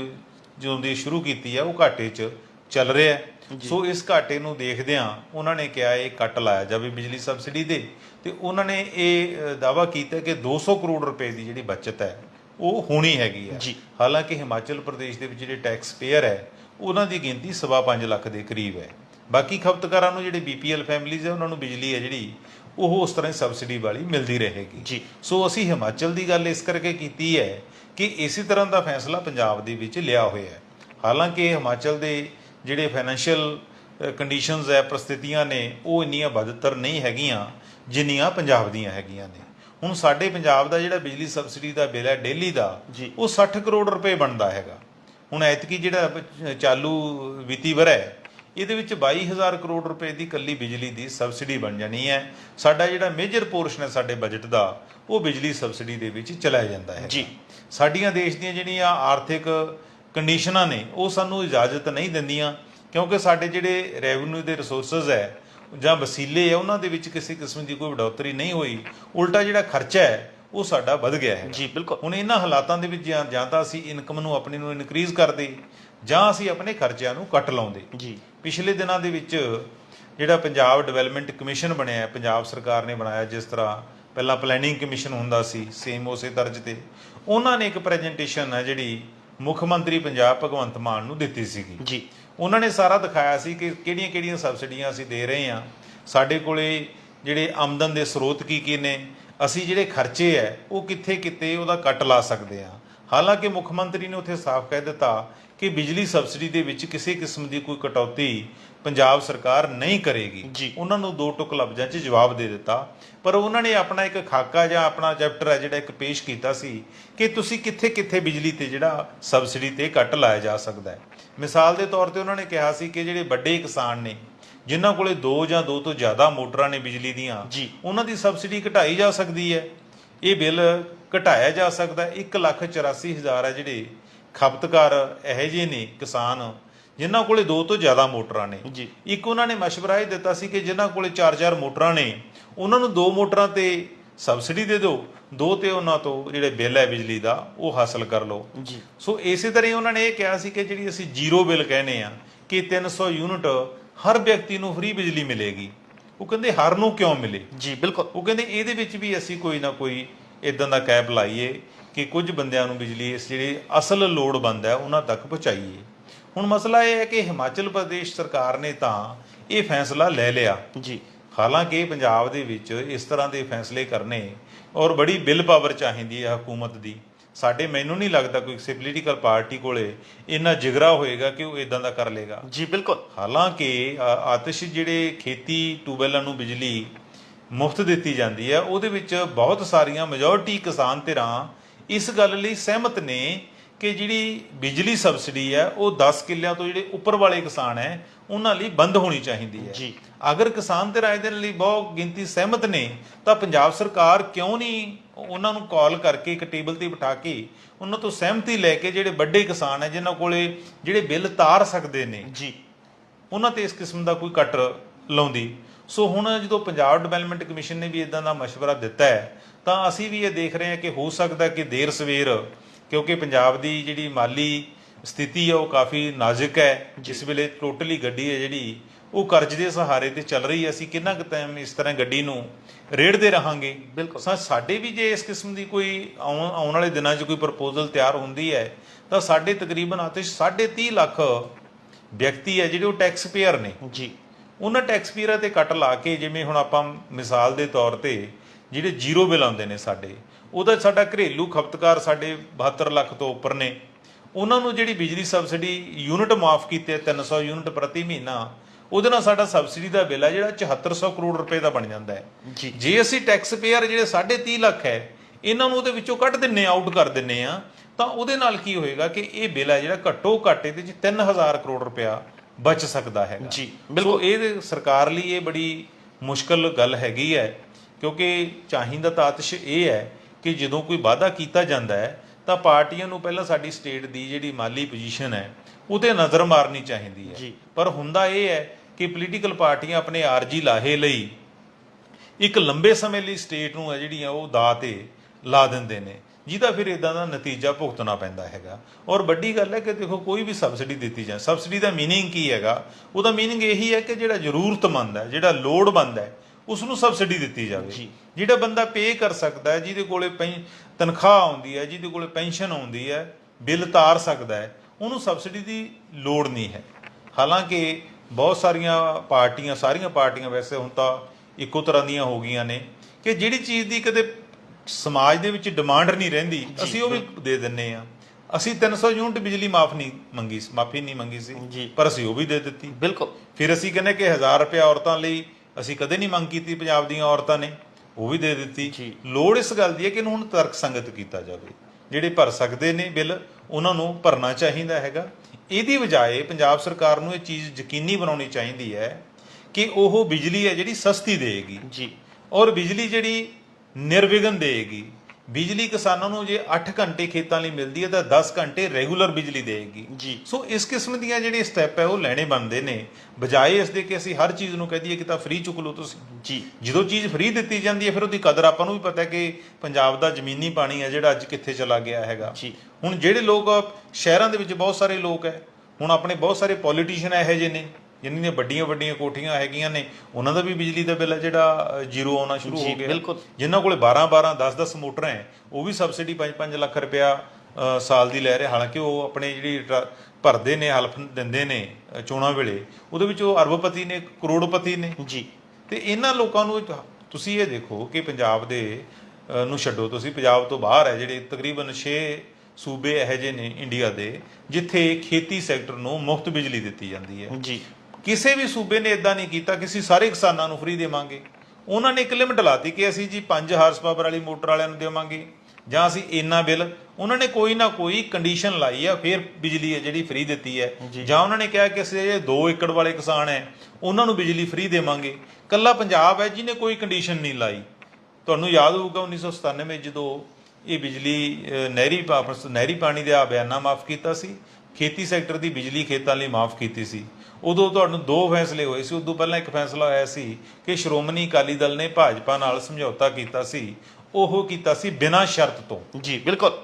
ਜਦੋਂ ਦੀ ਸ਼ੁਰੂ ਕੀਤੀ ਹੈ ਉਹ ਘਾਟੇ 'ਚ ਚੱਲ ਰਿਹਾ ਸੋ ਇਸ ਘਾਟੇ ਨੂੰ ਦੇਖਦਿਆਂ ਉਹਨਾਂ ਨੇ ਕਿਹਾ ਇਹ ਕੱਟ ਲਾਇਆ ਜਾਵੇ ਬਿਜਲੀ ਸਬਸਿਡੀ ਦੇ ਤੇ ਉਹਨਾਂ ਨੇ ਇਹ ਅ, ਦਾਅਵਾ ਕੀਤਾ ਕਿ 200 ਕਰੋੜ ਰੁਪਏ ਦੀ ਜਿਹੜੀ ਬਚਤ ਹੈ ਉਹ ਹੋਣੀ ਹੈਗੀ ਹੈ। ਹਾਲਾਂਕਿ ਹਿਮਾਚਲ ਪ੍ਰਦੇਸ਼ ਦੇ ਵਿੱਚ ਜਿਹੜੇ ਟੈਕਸ ਪੇਅਰ ਹੈ ਉਹਨਾਂ ਦੀ ਗਿਣਤੀ ਸਵਾ ਪੰਜ ਲੱਖ ਦੇ ਕਰੀਬ ਹੈ। ਬਾਕੀ ਖਪਤਕਾਰਾਂ ਨੂੰ ਜਿਹੜੇ ਬੀਪੀਐਲ ਫੈਮਿਲੀਜ਼ ਹੈ ਉਹਨਾਂ ਨੂੰ ਬਿਜਲੀ ਹੈ ਜਿਹੜੀ ਉਹ ਉਸ ਤਰ੍ਹਾਂ ਹੀ ਸਬਸਿਡੀ ਵਾਲੀ ਮਿਲਦੀ ਰਹੇਗੀ ਜੀ। ਸੋ ਅਸੀਂ ਹਿਮਾਚਲ ਦੀ ਗੱਲ ਇਸ ਕਰਕੇ ਕੀਤੀ ਹੈ ਕਿ ਇਸੇ ਤਰ੍ਹਾਂ ਦਾ ਫੈਸਲਾ ਪੰਜਾਬ ਦੇ ਵਿੱਚ ਲਿਆ ਹੋਇਆ ਹੈ ਹਾਲਾਂਕਿ ਹਿਮਾਚਲ ਦੇ ਜਿਹੜੇ ਫਾਈਨੈਂਸ਼ੀਅਲ ਕੰਡੀਸ਼ਨਸ ਹੈ ਪ੍ਰਸਥਿਤੀਆਂ ਨੇ ਉਹ ਇੰਨੀਆਂ ਬਦਤਰ ਨਹੀਂ ਹੈਗੀਆਂ ਜਿੰਨੀਆਂ ਪੰਜਾਬ ਦੀਆਂ ਹੈਗੀਆਂ ਨੇ ਹੁਣ ਸਾਡੇ ਪੰਜਾਬ ਦਾ ਜਿਹੜਾ ਬਿਜਲੀ ਸਬਸਿਡੀ ਦਾ ਬਿੱਲ ਹੈ ਡੇਲੀ ਦਾ। ਉਹ 60 ਕਰੋੜ ਰੁਪਏ ਬਣਦਾ ਹੈਗਾ ਹੁਣ ਐਤਕੀ ਜਿਹੜਾ ਚਾਲੂ ਵਿੱਤੀ ਵਰ੍ਹਾ ਹੈ ਇਹਦੇ ਵਿੱਚ 22000 ਕਰੋੜ ਰੁਪਏ ਦੀ ਕੱਲੀ ਬਿਜਲੀ ਦੀ ਸਬਸਿਡੀ ਬਣ ਜਾਣੀ ਹੈ। ਸਾਡਾ ਜਿਹੜਾ ਮੇਜਰ ਪੋਰਸ਼ਨ ਹੈ ਸਾਡੇ ਬਜਟ ਦਾ ਉਹ ਬਿਜਲੀ ਸਬਸਿਡੀ ਦੇ ਵਿੱਚ ਚਲਾਇਆ ਜਾਂਦਾ ਹੈ। ਜੀ। ਸਾਡੀਆਂ ਦੇਸ਼ ਦੀਆਂ ਜਿਹੜੀਆਂ ਆਰਥਿਕ ਕੰਡੀਸ਼ਨਾਂ ਨੇ ਉਹ ਸਾਨੂੰ ਇਜਾਜ਼ਤ ਨਹੀਂ ਦਿੰਦੀਆਂ ਕਿਉਂਕਿ ਸਾਡੇ ਜਿਹੜੇ ਰੈਵਨਿਊ ਦੇ ਰਿਸੋਰਸਸ ਹੈ ਜਾਂ ਵਸੀਲੇ ਆ ਉਹਨਾਂ ਦੇ ਵਿੱਚ ਕਿਸੇ ਕਿਸਮ ਦੀ ਕੋਈ ਵਡੋਤਰੀ ਨਹੀਂ ਹੋਈ। ਉਲਟਾ ਜਿਹੜਾ ਖਰਚਾ ਹੈ ਉਹ ਸਾਡਾ ਵੱਧ ਗਿਆ ਹੈ ਜੀ ਬਿਲਕੁਲ। ਹੁਣ ਇਹਨਾਂ ਹਾਲਾਤਾਂ ਦੇ ਵਿੱਚ ਜਾਂ ਤਾਂ ਅਸੀਂ ਇਨਕਮ ਨੂੰ ਆਪਣੀ ਨੂੰ ਇਨਕਰੀਜ਼ ਕਰਦੇ ਜਾਂ ਅਸੀਂ ਆਪਣੇ ਖਰਚਿਆਂ ਨੂੰ ਕੱਟ ਲਾਉਂਦੇ। ਜੀ। ਪਿਛਲੇ ਦਿਨਾਂ ਦੇ ਵਿੱਚ ਜਿਹੜਾ ਪੰਜਾਬ ਡਿਵੈਲਪਮੈਂਟ ਕਮਿਸ਼ਨ ਬਣਿਆ ਹੈ, ਪੰਜਾਬ ਸਰਕਾਰ ਨੇ ਬਣਾਇਆ ਜਿਸ ਤਰ੍ਹਾਂ ਪਹਿਲਾਂ ਪਲੈਨਿੰਗ ਕਮਿਸ਼ਨ ਹੁੰਦਾ ਸੀ ਸੇਮ ਉਸੇ ਤਰਜ ਤੇ ਉਹਨਾਂ ਨੇ ਇੱਕ ਪ੍ਰੈਜੈਂਟੇਸ਼ਨ ਹੈ ਜਿਹੜੀ ਮੁੱਖ ਮੰਤਰੀ ਪੰਜਾਬ ਭਗਵੰਤ ਮਾਨ ਨੂੰ ਦਿੱਤੀ ਸੀਗੀ। ਜੀ। ਉਹਨਾਂ ਨੇ ਸਾਰਾ ਦਿਖਾਇਆ ਸੀ ਕਿ ਕਿਹੜੀਆਂ-ਕਿਹੜੀਆਂ ਸਬਸਿਡੀਆਂ ਅਸੀਂ ਦੇ ਰਹੇ ਹਾਂ ਸਾਡੇ ਕੋਲੇ ਜਿਹੜੇ ਆਮਦਨ ਦੇ ਸਰੋਤ ਕੀ ਕੀ ਨੇ ਅਸੀਂ ਜਿਹੜੇ ਖਰਚੇ ਹੈ ਉਹ ਕਿੱਥੇ ਕਿਤੇ ਉਹਦਾ ਕੱਟ ਲਾ ਸਕਦੇ ਹਾਂ। ਹਾਲਾਂਕਿ ਮੁੱਖ ਮੰਤਰੀ ਨੇ ਉੱਥੇ ਸਾਫ਼ ਕਹਿ ਦਿੱਤਾ ਕਿ ਬਿਜਲੀ ਸਬਸਿਡੀ ਦੇ ਵਿੱਚ ਕਿਸੇ ਕਿਸਮ ਦੀ ਕੋਈ ਕਟੌਤੀ ਪੰਜਾਬ ਸਰਕਾਰ ਨਹੀਂ ਕਰੇਗੀ। ਉਹਨਾਂ ਨੂੰ ਦੋ ਟੁਕ ਲਫ਼ਜ਼ਾਂ 'ਚ ਜਵਾਬ ਦੇ ਦਿੱਤਾ। ਪਰ ਉਹਨਾਂ ਨੇ ਆਪਣਾ ਇੱਕ ਖਾਕਾ ਜਾਂ ਆਪਣਾ ਚੈਪਟਰ ਹੈ ਜਿਹੜਾ ਇੱਕ ਪੇਸ਼ ਕੀਤਾ ਸੀ ਕਿ ਤੁਸੀਂ ਕਿੱਥੇ-ਕਿੱਥੇ ਬਿਜਲੀ ਤੇ ਜਿਹੜਾ ਸਬਸਿਡੀ ਤੇ ਕੱਟ ਲਾਇਆ ਜਾ ਸਕਦਾ ਹੈ। ਮਿਸਾਲ ਦੇ ਤੌਰ ਤੇ ਉਹਨਾਂ ਨੇ ਕਿਹਾ ਸੀ ਕਿ ਜਿਹੜੇ ਵੱਡੇ ਕਿਸਾਨ ਨੇ ਜਿਨ੍ਹਾਂ ਕੋਲੇ ਦੋ ਜਾਂ ਦੋ ਤੋਂ ਜ਼ਿਆਦਾ ਮੋਟਰਾਂ ਨੇ ਬਿਜਲੀ ਦੀਆਂ। ਉਹਨਾਂ ਦੀ ਸਬਸਿਡੀ ਘਟਾਈ ਜਾ ਸਕਦੀ ਹੈ। ਇਹ ਬਿੱਲ ਘਟਾਇਆ ਜਾ ਸਕਦਾ ਹੈ। 184000 ਹੈ ਜਿਹੜੇ ਖਪਤਕਾਰ ਇਹੋ ਜਿਹੇ ਨੇ ਕਿਸਾਨ ਜਿਨ੍ਹਾਂ ਕੋਲੇ ਦੋ ਤੋਂ ਜ਼ਿਆਦਾ ਮੋਟਰਾਂ ਨੇ। ਜੀ। ਇੱਕ ਉਹਨਾਂ ਨੇ ਮਸ਼ਵਰਾ ਇਹ ਦਿੱਤਾ ਸੀ ਕਿ ਜਿਨ੍ਹਾਂ ਕੋਲੇ 4-4 ਮੋਟਰਾਂ ਨੇ ਉਹਨਾਂ ਨੂੰ ਦੋ ਮੋਟਰਾਂ ਤੇ ਸਬਸਿਡੀ ਦੇ ਦਿਓ ਦੋ ਤੇ ਉਹਨਾਂ ਤੋਂ ਜਿਹੜੇ ਬਿੱਲ ਹੈ ਬਿਜਲੀ ਦਾ ਉਹ ਹਾਸਲ ਕਰ ਲਓ। ਜੀ। ਸੋ ਇਸੇ ਤਰ੍ਹਾਂ ਹੀ ਉਹਨਾਂ ਨੇ ਇਹ ਕਿਹਾ ਸੀ ਕਿ ਜਿਹੜੀ ਅਸੀਂ ਜ਼ੀਰੋ ਬਿੱਲ ਕਹਿੰਦੇ ਆ ਕਿ 300 ਯੂਨਿਟ ਹਰ ਵਿਅਕਤੀ ਨੂੰ ਫ੍ਰੀ ਬਿਜਲੀ ਮਿਲੇਗੀ। ਉਹ ਕਹਿੰਦੇ ਹਰ ਨੂੰ ਕਿਉਂ ਮਿਲੇ? ਜੀ ਬਿਲਕੁਲ। ਉਹ ਕਹਿੰਦੇ ਇਹਦੇ ਵਿੱਚ ਵੀ ਅਸੀਂ ਕੋਈ ਨਾ ਕੋਈ ਇਦਾਂ ਦਾ ਕੈਪ ਲਾਈਏ ਕਿ ਕੁਝ ਬੰਦਿਆਂ ਨੂੰ ਬਿਜਲੀ ਇਸ ਜਿਹੜੀ ਅਸਲ ਲੋੜਵੰਦ ਹੈ ਉਹਨਾਂ ਤੱਕ ਪਹੁੰਚਾਈਏ। ਹੁਣ ਮਸਲਾ ਇਹ ਹੈ ਕਿ ਹਿਮਾਚਲ ਪ੍ਰਦੇਸ਼ ਸਰਕਾਰ ਨੇ ਤਾਂ ਇਹ ਫੈਸਲਾ ਲੈ ਲਿਆ। ਜੀ। ਹਾਲਾਂਕਿ ਪੰਜਾਬ ਦੇ ਵਿੱਚ ਇਸ ਤਰ੍ਹਾਂ ਦੇ ਫੈਸਲੇ ਕਰਨੇ ਔਰ ਬੜੀ ਬਿੱਲ ਪਾਵਰ ਚਾਹੀਦੀ ਹੈ ਹਕੂਮਤ ਦੀ। ਸਾਡੇ ਮੈਨੂੰ ਨਹੀਂ ਲੱਗਦਾ ਕੋਈ ਕਿਸੇ ਪੋਲੀਟੀਕਲ ਪਾਰਟੀ ਕੋਲੇ ਇੰਨਾ ਜਿਗਰਾ ਹੋਏਗਾ ਕਿ ਉਹ ਇਦਾਂ ਦਾ ਕਰ ਲੇਗਾ ਜੀ ਬਿਲਕੁਲ। ਹਾਲਾਂਕਿ ਆਤਿਸ਼ ਜਿਹੜੇ ਖੇਤੀ ਟੂਬੈਲਾਂ ਨੂੰ ਬਿਜਲੀ ਮੁਫਤ ਦਿੱਤੀ ਜਾਂਦੀ ਹੈ ਉਹਦੇ ਵਿੱਚ ਬਹੁਤ ਸਾਰੀਆਂ ਮੈਜੋਰਟੀ ਕਿਸਾਨ ਧਿਰਾਂ ਇਸ ਗੱਲ ਲਈ ਸਹਿਮਤ ਨੇ ਕਿ ਜਿਹੜੀ ਬਿਜਲੀ ਸਬਸਿਡੀ ਹੈ ਉਹ 10 ਕਿੱਲਿਆਂ ਤੋਂ ਜਿਹੜੇ ਉੱਪਰ ਵਾਲੇ ਕਿਸਾਨ ਹੈ ਉਹਨਾਂ ਲਈ ਬੰਦ ਹੋਣੀ ਚਾਹੀਦੀ ਹੈ ਜੀ। ਅਗਰ ਕਿਸਾਨ ਧਿਰਾਂ ਇਹਦੇ ਲਈ ਬਹੁਤ ਗਿਣਤੀ ਸਹਿਮਤ ਨੇ ਤਾਂ ਪੰਜਾਬ ਸਰਕਾਰ ਕਿਉਂ ਨਹੀਂ ਉਹਨਾਂ ਨੂੰ ਕਾਲ ਕਰਕੇ ਇੱਕ ਟੇਬਲ ਤੇ ਬਿਠਾ ਕੇ ਉਹਨਾਂ ਤੋਂ ਸਹਿਮਤੀ ਲੈ ਕੇ ਜਿਹੜੇ ਵੱਡੇ ਕਿਸਾਨ ਹੈ ਜਿਨ੍ਹਾਂ ਕੋਲੇ ਜਿਹੜੇ ਬਿੱਲ ਤਾਰ ਸਕਦੇ ਨੇ ਜੀ ਉਹਨਾਂ ਤੇ ਇਸ ਕਿਸਮ ਦਾ ਕੋਈ ਕੱਟ ਲਾਉਂਦੀ। ਸੋ ਹੁਣ ਜਦੋਂ ਪੰਜਾਬ ਡਿਵੈਲਪਮੈਂਟ ਕਮਿਸ਼ਨ ਨੇ ਵੀ ਇਦਾਂ ਦਾ مشਵਰਾ ਦਿੱਤਾ ਹੈ ਤਾਂ ਅਸੀਂ ਵੀ ਇਹ ਦੇਖ ਰਹੇ ਹਾਂ ਕਿ ਹੋ ਸਕਦਾ ਕਿ ਦੇਰ ਸਵੇਰ ਕਿਉਂਕਿ ਪੰਜਾਬ ਦੀ ਜਿਹੜੀ ਮਾਲੀ ਸਥਿਤੀ ਹੈ ਉਹ ਕਾਫੀ ਨਾਜ਼ੁਕ ਹੈ ਜਿਸ ਵੇਲੇ ਟੋਟਲੀ ਗੱਡੀ ਹੈ ਜਿਹੜੀ ਉਹ ਕਰਜ਼ ਦੇ ਸਹਾਰੇ ਤੇ ਚੱਲ ਰਹੀ ਹੈ। ਅਸੀਂ ਕਿੰਨਾ ਕੁ ਟਾਈਮ ਇਸ ਤਰ੍ਹਾਂ ਗੱਡੀ ਨੂੰ ਰੇੜਦੇ ਰਹਾਂਗੇ? ਬਿਲਕੁਲ। ਸਾਡੇ ਵੀ ਜੇ ਇਸ ਕਿਸਮ ਦੀ ਕੋਈ ਆਉਣ ਵਾਲੇ ਦਿਨਾਂ 'ਚ ਕੋਈ ਪ੍ਰਪੋਜ਼ਲ ਤਿਆਰ ਹੁੰਦੀ ਹੈ ਤਾਂ ਸਾਡੇ ਤਕਰੀਬਨ ਆਤੇ 30 ਲੱਖ ਵਿਅਕਤੀ ਹੈ ਜਿਹੜੇ ਉਹ ਟੈਕਸ ਪੇਅਰ ਨੇ। ਜੀ। ਉਹਨਾਂ ਟੈਕਸ ਪੇਅਰਾਂ ਤੇ ਕੱਟ ਲਾ ਕੇ ਜਿਵੇਂ ਹੁਣ ਆਪਾਂ ਮਿਸਾਲ ਦੇ ਤੌਰ ਤੇ ਜਿਹੜੇ ਜ਼ੀਰੋ ਬਿੱਲ ਆਉਂਦੇ ਨੇ ਸਾਡੇ ਉਹਦਾ ਸਾਡਾ ਘਰੇਲੂ ਖਪਤਕਾਰ ਸਾਡੇ 72 ਲੱਖ ਤੋਂ ਉੱਪਰ ਨੇ। ਉਹਨਾਂ ਨੂੰ ਜਿਹੜੀ ਬਿਜਲੀ ਸਬਸਿਡੀ ਯੂਨਿਟ ਮਾਫ ਕੀਤੇ 300 ਯੂਨਿਟ ਪ੍ਰਤੀ ਮਹੀਨਾ ਉਹਦੇ ਨਾਲ ਸਾਡਾ ਸਬਸਿਡੀ ਦਾ ਬਿੱਲ ਹੈ ਜਿਹੜਾ 7400 ਕਰੋੜ ਰੁਪਏ ਦਾ ਬਣ ਜਾਂਦਾ ਹੈ। ਜੀ। ਅਸੀਂ ਟੈਕਸ ਪੇਅਰ ਜਿਹੜੇ 30.5 ਲੱਖ ਹੈ ਇਹਨਾਂ ਨੂੰ ਉਹਦੇ ਵਿੱਚੋਂ ਕੱਢ ਦਿੰਨੇ ਆਊਟ ਕਰ ਦਿੰਨੇ ਆ ਤਾਂ ਉਹਦੇ ਨਾਲ ਕੀ ਹੋਏਗਾ ਕਿ ਇਹ ਬਿੱਲ ਹੈ ਜਿਹੜਾ ਘੱਟੋ ਘੱਟ ਇਹਦੇ ਚ 3000 ਕਰੋੜ ਰੁਪਇਆ ਬਚ ਸਕਦਾ ਹੈਗਾ। ਜੀ, ਬਿਲਕੁਲ। ਇਹ ਸਰਕਾਰ ਲਈ ਇਹ ਬੜੀ ਮੁਸ਼ਕਲ ਗੱਲ ਹੈਗੀ ਹੈ ਕਿਉਂਕਿ ਚਾਹੀਦਾ ਤਾਂ ਆਤਿਸ਼ ਇਹ ਹੈ ਕਿ ਜਦੋਂ ਕੋਈ ਵਾਅਦਾ ਕੀਤਾ ਜਾਂਦਾ ਹੈ ਤਾਂ ਪਾਰਟੀਆਂ ਨੂੰ ਪਹਿਲਾਂ ਸਾਡੀ ਸਟੇਟ ਦੀ ਜਿਹੜੀ ਮਾਲੀ ਪੋਜੀਸ਼ਨ ਹੈ ਉਹਤੇ ਨਜ਼ਰ ਮਾਰਨੀ ਚਾਹੀਦੀ ਹੈ। ਪਰ ਹੁੰਦਾ ਇਹ ਹੈ ਕਿ ਪੋਲੀਟੀਕਲ ਪਾਰਟੀਆਂ ਆਪਣੇ ਆਰਜੀ ਲਾਹੇ ਲਈ ਇੱਕ ਲੰਬੇ ਸਮੇਂ ਲਈ ਸਟੇਟ ਨੂੰ ਹੈ ਜਿਹੜੀਆਂ ਉਹ ਦਾਅ ਤੇ ਲਾ ਦਿੰਦੇ ਨੇ। ਜਿਹਦਾ ਫਿਰ ਇਦਾਂ ਦਾ ਨਤੀਜਾ ਭੁਗਤਣਾ ਪੈਂਦਾ ਹੈਗਾ। ਔਰ ਵੱਡੀ ਗੱਲ ਹੈ ਕਿ ਦੇਖੋ ਕੋਈ ਵੀ ਸਬਸਿਡੀ ਦਿੱਤੀ ਜਾਏ ਸਬਸਿਡੀ ਦਾ ਮੀਨਿੰਗ ਕੀ ਹੈਗਾ? ਉਹਦਾ ਮੀਨਿੰਗ ਇਹੀ ਹੈ ਕਿ ਜਿਹੜਾ ਜ਼ਰੂਰਤਮੰਦ ਹੈ ਜਿਹੜਾ ਲੋੜਵੰਦ ਹੈ ਉਸ ਨੂੰ ਸਬਸਿਡੀ ਦਿੱਤੀ ਜਾਵੇ। ਜਿਹੜਾ ਬੰਦਾ ਪੇ ਕਰ ਸਕਦਾ ਹੈ ਜਿਹਦੇ ਕੋਲੇ ਤਨਖਾਹ ਆਉਂਦੀ ਹੈ ਜਿਹਦੇ ਕੋਲੇ ਪੈਨਸ਼ਨ ਆਉਂਦੀ ਹੈ ਬਿੱਲ ਤਾਰ ਸਕਦਾ ਹੈ ਉਹਨੂੰ ਸਬਸਿਡੀ ਦੀ ਲੋੜ ਨਹੀਂ ਹੈ। ਹਾਲਾਂਕਿ ਬਹੁਤ ਸਾਰੀਆਂ ਪਾਰਟੀਆਂ ਸਾਰੀਆਂ ਪਾਰਟੀਆਂ ਵੈਸੇ ਹੁਣ ਤਾਂ ਇੱਕੋ ਤਰ੍ਹਾਂ ਦੀਆਂ ਹੋ ਗਈਆਂ ਨੇ ਕਿ ਜਿਹੜੀ ਚੀਜ਼ ਦੀ ਕਦੇ ਸਮਾਜ ਦੇ ਵਿੱਚ ਡਿਮਾਂਡ ਨਹੀਂ ਰਹਿੰਦੀ ਅਸੀਂ ਉਹ ਵੀ ਦੇ ਦਿੰਨੇ ਆ ਅਸੀਂ 300 ਯੂਨਿਟ ਬਿਜਲੀ ਮਾਫ ਨਹੀਂ ਮੰਗੀ ਮਾਫੀ ਨਹੀਂ ਮੰਗੀ ਸੀ। ਪਰ ਅਸੀਂ ਉਹ ਵੀ ਦੇ ਦਿੱਤੀ। ਬਿਲਕੁਲ। ਫਿਰ ਅਸੀਂ ਕਹਿੰਦੇ ਕਿ 1000 ਰੁਪਏ ਔਰਤਾਂ ਲਈ ਅਸੀਂ ਕਦੇ ਨਹੀਂ ਮੰਗ ਕੀਤੀ ਪੰਜਾਬ ਦੀਆਂ ਔਰਤਾਂ ਨੇ ਉਹ ਵੀ ਦੇ ਦਿੱਤੀ। ਲੋੜ ਇਸ ਗੱਲ ਦੀ ਹੈ ਕਿ ਇਹਨੂੰ ਹੁਣ ਤਰਕ ਸੰਗਤ ਕੀਤਾ ਜਾਵੇ। ਜਿਹੜੇ ਭਰ ਸਕਦੇ ਨੇ ਬਿੱਲ ਉਹਨਾਂ ਨੂੰ ਭਰਨਾ ਚਾਹੀਦਾ ਹੈਗਾ। ਇਹਦੀ ਬਜਾਏ ਪੰਜਾਬ ਸਰਕਾਰ ਨੂੰ ਇਹ ਚੀਜ਼ ਯਕੀਨੀ ਬਣਾਉਣੀ ਚਾਹੀਦੀ ਹੈ ਕਿ ਉਹ ਬਿਜਲੀ ਹੈ ਜਿਹੜੀ ਸਸਤੀ ਦੇਗੀ। ਜੀ। ਔਰ ਬਿਜਲੀ ਜਿਹੜੀ ਨਿਰਵਿਘਨ ਦੇਗੀ। ਬਿਜਲੀ ਕਿਸਾਨਾਂ ਨੂੰ ਜੇ 8 ਘੰਟੇ ਖੇਤਾਂ ਲਈ ਮਿਲਦੀ ਹੈ ਤਾਂ 10 ਘੰਟੇ ਰੈਗੂਲਰ ਬਿਜਲੀ ਦੇਗੀ। ਜੀ। ਸੋ ਇਸ ਕਿਸਮ ਦੀਆਂ ਜਿਹੜੇ ਸਟੈਪ ਹੈ ਉਹ ਲੈਣੇ ਬਣਦੇ ਨੇ। ਬਜਾਏ ਇਸ ਦੇ ਕਿ ਅਸੀਂ ਹਰ ਚੀਜ਼ ਨੂੰ ਕਹਿ ਦਈਏ ਕਿ ਤਾਂ ਫ੍ਰੀ ਚੁੱਕ ਲਓ ਤੁਸੀਂ। ਜੀ। ਜਦੋਂ ਚੀਜ਼ ਫ੍ਰੀ ਦਿੱਤੀ ਜਾਂਦੀ ਹੈ ਫਿਰ ਉਹਦੀ ਕਦਰ ਆਪਾਂ ਨੂੰ ਵੀ ਪਤਾ ਹੈ ਕਿ ਪੰਜਾਬ ਦਾ ਜ਼ਮੀਨੀ ਪਾਣੀ ਹੈ ਜਿਹੜਾ ਅੱਜ ਕਿੱਥੇ ਚਲਾ ਗਿਆ ਹੈਗਾ। ਜੀ। ਹੁਣ ਜਿਹੜੇ ਲੋਕ ਸ਼ਹਿਰਾਂ ਦੇ ਵਿੱਚ ਬਹੁਤ ਸਾਰੇ ਲੋਕ ਹੈ ਹੁਣ ਆਪਣੇ ਬਹੁਤ ਸਾਰੇ ਪੋਲੀਟੀਸ਼ੀਅਨ ਇਹੋ ਜਿਹੇ ਨੇ। ਜਿਨ੍ਹਾਂ ਦੀਆਂ ਵੱਡੀਆਂ ਵੱਡੀਆਂ ਕੋਠੀਆਂ ਹੈਗੀਆਂ ਨੇ ਉਹਨਾਂ ਦਾ ਵੀ ਬਿਜਲੀ ਦਾ ਬਿੱਲ ਹੈ ਜਿਹੜਾ ਜ਼ੀਰੋ ਆਉਣਾ ਸ਼ੁਰੂ ਹੋ ਗਿਆ। ਬਿਲਕੁਲ। ਜਿਨ੍ਹਾਂ ਕੋਲੇ 12 12 10 10 ਮੋਟਰਾਂ ਹੈ ਉਹ ਵੀ ਸਬਸਿਡੀ 5 5 ਲੱਖ ਰੁਪਇਆ ਸਾਲ ਦੀ ਲੈ ਰਹੇ ਹਾਲਾਂਕਿ ਉਹ ਆਪਣੇ ਜਿਹੜੀ ਭਰਦੇ ਨੇ ਹਲਫ ਦਿੰਦੇ ਨੇ ਚੋਣਾਂ ਵੇਲੇ ਉਹਦੇ ਵਿੱਚ ਉਹ ਅਰਬਪਤੀ ਨੇ ਕਰੋੜਪਤੀ ਨੇ। ਜੀ। ਤੇ ਇਹਨਾਂ ਲੋਕਾਂ ਨੂੰ ਤੁਸੀਂ ਇਹ ਦੇਖੋ ਕਿ ਪੰਜਾਬ ਦੇ ਨੂੰ ਛੱਡੋ ਤੁਸੀਂ ਪੰਜਾਬ ਤੋਂ ਬਾਹਰ ਹੈ ਜਿਹੜੇ ਤਕਰੀਬਨ 6 ਸੂਬੇ ਇਹੋ ਜਿਹੇ ਨੇ ਇੰਡੀਆ ਦੇ ਜਿੱਥੇ ਖੇਤੀ ਸੈਕਟਰ ਨੂੰ ਮੁਫਤ ਬਿਜਲੀ ਦਿੱਤੀ ਜਾਂਦੀ ਹੈ। ਜੀ। ਕਿਸੇ ਵੀ ਸੂਬੇ ਨੇ ਇਦਾਂ ਨਹੀਂ ਕੀਤਾ ਕਿ ਅਸੀਂ ਸਾਰੇ ਕਿਸਾਨਾਂ ਨੂੰ ਫ੍ਰੀ ਦੇਵਾਂਗੇ। ਉਹਨਾਂ ਨੇ ਇੱਕ ਲਿਮਟ ਲਾਤੀ ਕਿ ਅਸੀਂ ਜੀ 5 ਹਾਰਸ ਪਾਵਰ ਵਾਲੀ ਮੋਟਰ ਵਾਲਿਆਂ ਨੂੰ ਦੇਵਾਂਗੇ ਜਾਂ ਅਸੀਂ ਇੰਨਾ ਬਿੱਲ। ਉਹਨਾਂ ਨੇ ਕੋਈ ਨਾ ਕੋਈ ਕੰਡੀਸ਼ਨ ਲਾਈ ਆ ਫਿਰ ਬਿਜਲੀ ਹੈ ਜਿਹੜੀ ਫ੍ਰੀ ਦਿੱਤੀ ਹੈ। ਜੀ। ਉਹਨਾਂ ਨੇ ਕਿਹਾ ਕਿ ਅਸੀਂ ਜਿਹੜੇ 2 ਏਕੜ ਵਾਲੇ ਕਿਸਾਨ ਹੈ ਉਹਨਾਂ ਨੂੰ ਬਿਜਲੀ ਫ੍ਰੀ ਦੇਵਾਂਗੇ। ਕੱਲਾ ਪੰਜਾਬ ਹੈ ਜਿਹਨੇ ਕੋਈ ਕੰਡੀਸ਼ਨ ਨਹੀਂ ਲਾਈ। ਤੁਹਾਨੂੰ ਯਾਦ ਹੋਊਗਾ 1997 ਵਿੱਚ ਜਦੋਂ ਇਹ ਬਿਜਲੀ ਨਹਿਰੀ ਨਹਿਰੀ ਪਾਣੀ ਦਾ ਬਿਆਨਾ ਮਾਫ ਕੀਤਾ ਸੀ। ਖੇਤੀ ਸੈਕਟਰ ਦੀ ਬਿਜਲੀ ਖੇਤਾਂ ਲਈ ਮਾਫ ਕੀਤੀ ਸੀ। ਉਦੋਂ ਤੁਹਾਨੂੰ ਦੋ ਫੈਸਲੇ ਹੋਏ ਸੀ ਉਦੋਂ ਪਹਿਲਾਂ ਇੱਕ ਫੈਸਲਾ ਹੋਇਆ ਸੀ ਕਿ ਸ਼੍ਰੋਮਣੀ ਅਕਾਲੀ ਦਲ ਨੇ ਭਾਜਪਾ ਨਾਲ ਸਮਝੌਤਾ ਕੀਤਾ ਸੀ ਉਹ ਕੀਤਾ ਸੀ ਬਿਨਾਂ ਸ਼ਰਤ ਤੋਂ। ਜੀ ਬਿਲਕੁਲ।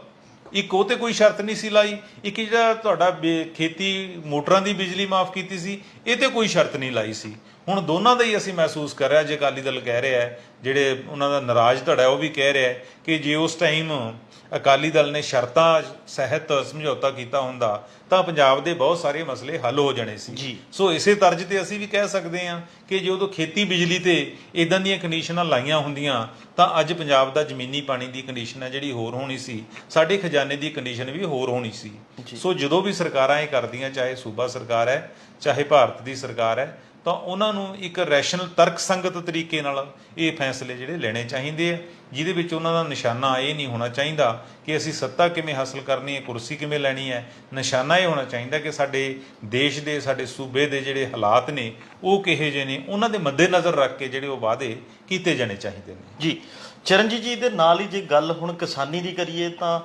ਇੱਕ ਉਹ ਤੇ ਕੋਈ ਸ਼ਰਤ ਨਹੀਂ ਸੀ ਲਾਈ ਇੱਕ ਜਿਹੜਾ ਤੁਹਾਡਾ ਖੇਤੀ ਮੋਟਰਾਂ ਦੀ ਬਿਜਲੀ ਮਾਫ ਕੀਤੀ ਸੀ ਇਹ ਤੇ ਕੋਈ ਸ਼ਰਤ ਨਹੀਂ ਲਾਈ ਸੀ। ਹੁਣ ਦੋਨਾਂ ਦਾ ਹੀ ਅਸੀਂ ਮਹਿਸੂਸ ਕਰ ਰਿਹਾ ਜੇ ਅਕਾਲੀ ਦਲ ਕਹਿ ਰਿਹਾ ਹੈ ਜਿਹੜੇ ਉਹਨਾਂ ਦਾ ਨਾਰਾਜ਼ ਧੜਾ ਉਹ ਵੀ ਕਹਿ ਰਿਹਾ ਕਿ ਜੇ ਉਸ ਟਾਈਮ ਅਕਾਲੀ ਦਲ ਨੇ ਸ਼ਰਤਾਂ ਸਹਿਤ ਸਮਝੌਤਾ ਕੀਤਾ ਹੁੰਦਾ ਤਾਂ ਪੰਜਾਬ ਦੇ ਬਹੁਤ ਸਾਰੇ ਮਸਲੇ ਹੱਲ ਹੋ ਜਾਣੇ ਸੀ। ਸੋ ਇਸੇ ਤਰਜ ਤੇ ਅਸੀਂ ਵੀ ਕਹਿ ਸਕਦੇ ਹਾਂ ਕਿ ਜੇ ਉਦੋਂ ਖੇਤੀ ਬਿਜਲੀ ਤੇ ਇਦਾਂ ਦੀਆਂ ਕੰਡੀਸ਼ਨਾਂ ਲਾਈਆਂ ਹੁੰਦੀਆਂ ਤਾਂ ਅੱਜ ਪੰਜਾਬ ਦਾ ਜ਼ਮੀਨੀ ਪਾਣੀ ਦੀ ਕੰਡੀਸ਼ਨ ਹੈ ਜਿਹੜੀ ਹੋਰ ਹੋਣੀ ਸੀ ਸਾਡੇ ਖਜ਼ਾਨੇ ਦੀ ਕੰਡੀਸ਼ਨ ਵੀ ਹੋਰ ਹੋਣੀ ਸੀ। ਸੋ ਜਦੋਂ ਵੀ ਸਰਕਾਰਾਂ ਇਹ ਕਰਦੀਆਂ ਚਾਹੇ ਸੂਬਾ ਸਰਕਾਰ ਹੈ ਚਾਹੇ ਭਾਰਤ ਦੀ ਸਰਕਾਰ ਹੈ ਤਾਂ ਉਹਨਾਂ ਨੂੰ ਇੱਕ ਰੈਸ਼ਨਲ ਤਰਕਸੰਗਤ ਤਰੀਕੇ ਨਾਲ ਇਹ ਫੈਸਲੇ ਜਿਹੜੇ ਲੈਣੇ ਚਾਹੀਦੇ ਆ ਜਿਹਦੇ ਵਿੱਚ ਉਹਨਾਂ ਦਾ ਨਿਸ਼ਾਨਾ ਇਹ ਨਹੀਂ ਹੋਣਾ ਚਾਹੀਦਾ ਕਿ ਅਸੀਂ ਸੱਤਾ ਕਿਵੇਂ ਹਾਸਲ ਕਰਨੀ ਹੈ ਕੁਰਸੀ ਕਿਵੇਂ ਲੈਣੀ ਹੈ ਨਿਸ਼ਾਨਾ ਇਹ ਹੋਣਾ ਚਾਹੀਦਾ ਕਿ ਸਾਡੇ ਦੇਸ਼ ਦੇ, ਸਾਡੇ ਸੂਬੇ ਦੇ ਜਿਹੜੇ ਹਾਲਾਤ ਨੇ, ਉਹ ਕਿਹੇ ਜਿਹੇ ਨੇ, ਉਹਨਾਂ ਦੇ ਮੱਦੇਨਜ਼ਰ ਰੱਖ ਕੇ ਜਿਹੜੇ ਉਹ ਵਾਅਦੇ ਕੀਤੇ ਜਾਣੇ ਚਾਹੀਦੇ ਨੇ। ਜੀ, ਚਰਨਜੀਤ ਜੀ ਦੇ ਨਾਲ ਹੀ ਜੇ ਗੱਲ ਹੁਣ ਕਿਸਾਨੀ ਦੀ ਕਰੀਏ ਤਾਂ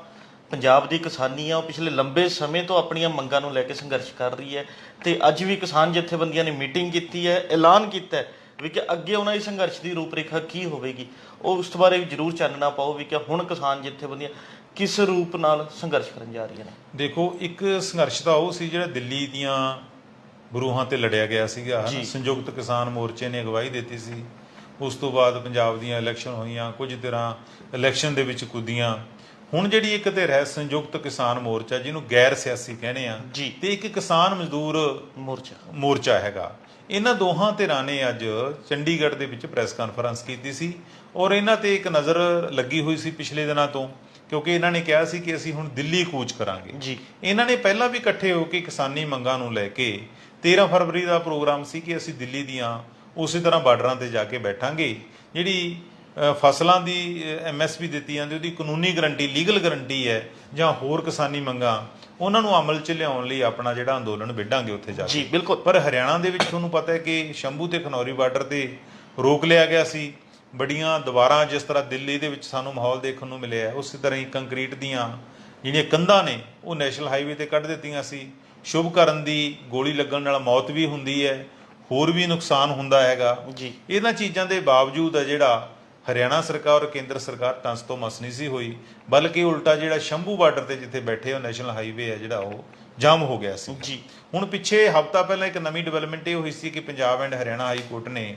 ਪੰਜਾਬ ਦੀ ਕਿਸਾਨੀ ਆ, ਉਹ ਪਿਛਲੇ ਲੰਬੇ ਸਮੇਂ ਤੋਂ ਆਪਣੀਆਂ ਮੰਗਾਂ ਨੂੰ ਲੈ ਕੇ ਸੰਘਰਸ਼ ਕਰ ਰਹੀ ਹੈ ਤੇ ਅੱਜ ਵੀ ਕਿਸਾਨ ਜਥੇਬੰਦੀਆਂ ਨੇ ਮੀਟਿੰਗ ਕੀਤੀ ਹੈ, ਐਲਾਨ ਕੀਤਾ ਹੈ ਵੀ ਕਿ ਅੱਗੇ ਉਹਨਾਂ ਦੀ ਸੰਘਰਸ਼ ਦੀ ਰੂਪਰੇਖਾ ਕੀ ਹੋਵੇਗੀ। ਉਹ ਉਸ ਬਾਰੇ ਵੀ ਜ਼ਰੂਰ ਚਾਨਣਾ ਪਾਓ ਵੀ ਕਿ ਹੁਣ ਕਿਸਾਨ ਜਥੇਬੰਦੀਆਂ ਕਿਸ ਰੂਪ ਨਾਲ ਸੰਘਰਸ਼ ਕਰਨ ਜਾ ਰਹੀਆਂ ਨੇ? ਦੇਖੋ ਇੱਕ ਸੰਘਰਸ਼ ਤਾਂ ਉਹ ਸੀ ਜਿਹੜਾ ਦਿੱਲੀ ਦੀਆਂ ਬਰੂਹਾਂ ਤੇ ਲੜਿਆ ਗਿਆ ਸੀਗਾ ਜੀ। ਸੰਯੁਕਤ ਕਿਸਾਨ ਮੋਰਚੇ ਨੇ ਅਗਵਾਈ ਦਿੱਤੀ ਸੀ। ਉਸ ਤੋਂ ਬਾਅਦ ਪੰਜਾਬ ਦੀਆਂ ਇਲੈਕਸ਼ਨ ਹੋਈਆਂ ਕੁਝ ਤਰ੍ਹਾਂ ਇਲੈਕਸ਼ਨ ਦੇ ਵਿੱਚ ਕੁੱਦੀਆਂ। ਹੁਣ ਜਿਹੜੀ ਇੱਕ ਤੇ ਰਹਿ ਸੰਯੁਕਤ ਕਿਸਾਨ ਮੋਰਚਾ ਜਿਹਨੂੰ ਗੈਰ ਸਿਆਸੀ ਕਹਿੰਦੇ ਆ ਜੀ। ਤੇ ਇੱਕ ਕਿਸਾਨ ਮਜ਼ਦੂਰ ਮੋਰਚਾ। ਮੋਰਚਾ ਹੈਗਾ। ਇਹਨਾਂ ਦੋਹਾਂ ਧਿਰਾਂ ਨੇ ਅੱਜ ਚੰਡੀਗੜ੍ਹ ਦੇ ਵਿੱਚ ਪ੍ਰੈਸ ਕਾਨਫਰੰਸ ਕੀਤੀ ਸੀ ਔਰ ਇਹਨਾਂ ਤੇ ਇੱਕ ਨਜ਼ਰ ਲੱਗੀ ਹੋਈ ਸੀ ਪਿਛਲੇ ਦਿਨਾਂ ਤੋਂ। ਕਿਉਂਕਿ ਇਹਨਾਂ ਨੇ ਕਿਹਾ ਸੀ ਕਿ ਅਸੀਂ ਹੁਣ ਦਿੱਲੀ ਕੂਚ ਕਰਾਂਗੇ। ਜੀ। ਇਹਨਾਂ ਨੇ ਪਹਿਲਾਂ ਵੀ ਇਕੱਠੇ ਹੋ ਕੇ ਕਿਸਾਨੀ ਮੰਗਾਂ ਨੂੰ ਲੈ ਕੇ 13 ਫਰਵਰੀ ਦਾ ਪ੍ਰੋਗਰਾਮ ਸੀ ਕਿ ਅਸੀਂ ਦਿੱਲੀ ਦੀਆਂ ਉਸੇ ਤਰ੍ਹਾਂ ਬਾਰਡਰਾਂ ਤੇ ਜਾ ਕੇ ਬੈਠਾਂਗੇ। ਜਿਹੜੀ ਫਸਲਾਂ ਦੀ ਐਮਐਸਪੀ ਦਿੱਤੀ ਜਾਂਦੀ ਉਹਦੀ ਕਾਨੂੰਨੀ ਗਰੰਟੀ ਲੀਗਲ ਗਰੰਟੀ ਹੈ ਜਾਂ ਹੋਰ ਕਿਸਾਨੀ ਮੰਗਾਂ ਉਹਨਾਂ ਨੂੰ ਅਮਲ 'ਚ ਲਿਆਉਣ ਲਈ ਆਪਣਾ ਜਿਹੜਾ ਅੰਦੋਲਨ ਵਿੱਢਾਂਗੇ ਉੱਥੇ ਜਾ ਕੇ। ਜੀ ਬਿਲਕੁਲ। ਪਰ ਹਰਿਆਣਾ ਦੇ ਵਿੱਚ ਤੁਹਾਨੂੰ ਪਤਾ ਹੈ ਕਿ ਸ਼ੰਭੂ ਤੇ ਖਨੌਰੀ ਬਾਰਡਰ ਤੇ ਰੋਕ ਲਿਆ ਗਿਆ ਸੀ। ਬੜੀਆਂ ਦੁਬਾਰਾ ਜਿਸ ਤਰ੍ਹਾਂ ਦਿੱਲੀ ਦੇ ਵਿੱਚ ਸਾਨੂੰ ਮਾਹੌਲ ਦੇਖਣ ਨੂੰ ਮਿਲਿਆ ਹੈ, ਉਸੇ ਤਰ੍ਹਾਂ ਹੀ ਕੰਕਰੀਟ ਦੀਆਂ ਜਿਹੜੀਆਂ ਕੰਧਾਂ ਨੇ ਉਹ ਨੈਸ਼ਨਲ ਹਾਈਵੇ ਤੇ ਕੱਢ ਦਿੱਤੀਆਂ ਸੀ। ਸ਼ੁਭ ਕਰਨ ਦੀ ਗੋਲੀ ਲੱਗਣ ਨਾਲ ਮੌਤ ਵੀ ਹੁੰਦੀ ਹੈ ਹੋਰ ਵੀ ਨੁਕਸਾਨ ਹੁੰਦਾ ਹੈਗਾ। ਜੀ। ਇਹਨਾਂ ਚੀਜ਼ਾਂ ਦੇ ਬਾਵਜੂਦ ਹੈ ਜਿਹੜਾ ਹਰਿਆਣਾ ਸਰਕਾਰ ਔਰ ਕੇਂਦਰ ਸਰਕਾਰ ਟੰਸ ਤੋਂ ਮਸ ਨਹੀਂ ਸੀ ਹੋਈ ਬਲਕਿ ਉਲਟਾ ਜਿਹੜਾ ਸ਼ੰਭੂ ਬਾਰਡਰ ਤੇ ਜਿੱਥੇ ਬੈਠੇ ਹੋ ਨੈਸ਼ਨਲ ਹਾਈਵੇ ਹੈ ਜਿਹੜਾ ਉਹ ਜਾਮ ਹੋ ਗਿਆ ਸੀ। ਜੀ। ਹੁਣ ਪਿੱਛੇ ਹਫਤਾ ਪਹਿਲਾਂ ਇੱਕ ਨਵੀਂ ਡਿਵੈਲਪਮੈਂਟ ਇਹ ਹੋਈ ਸੀ ਕਿ Punjab and Haryana high court ਨੇ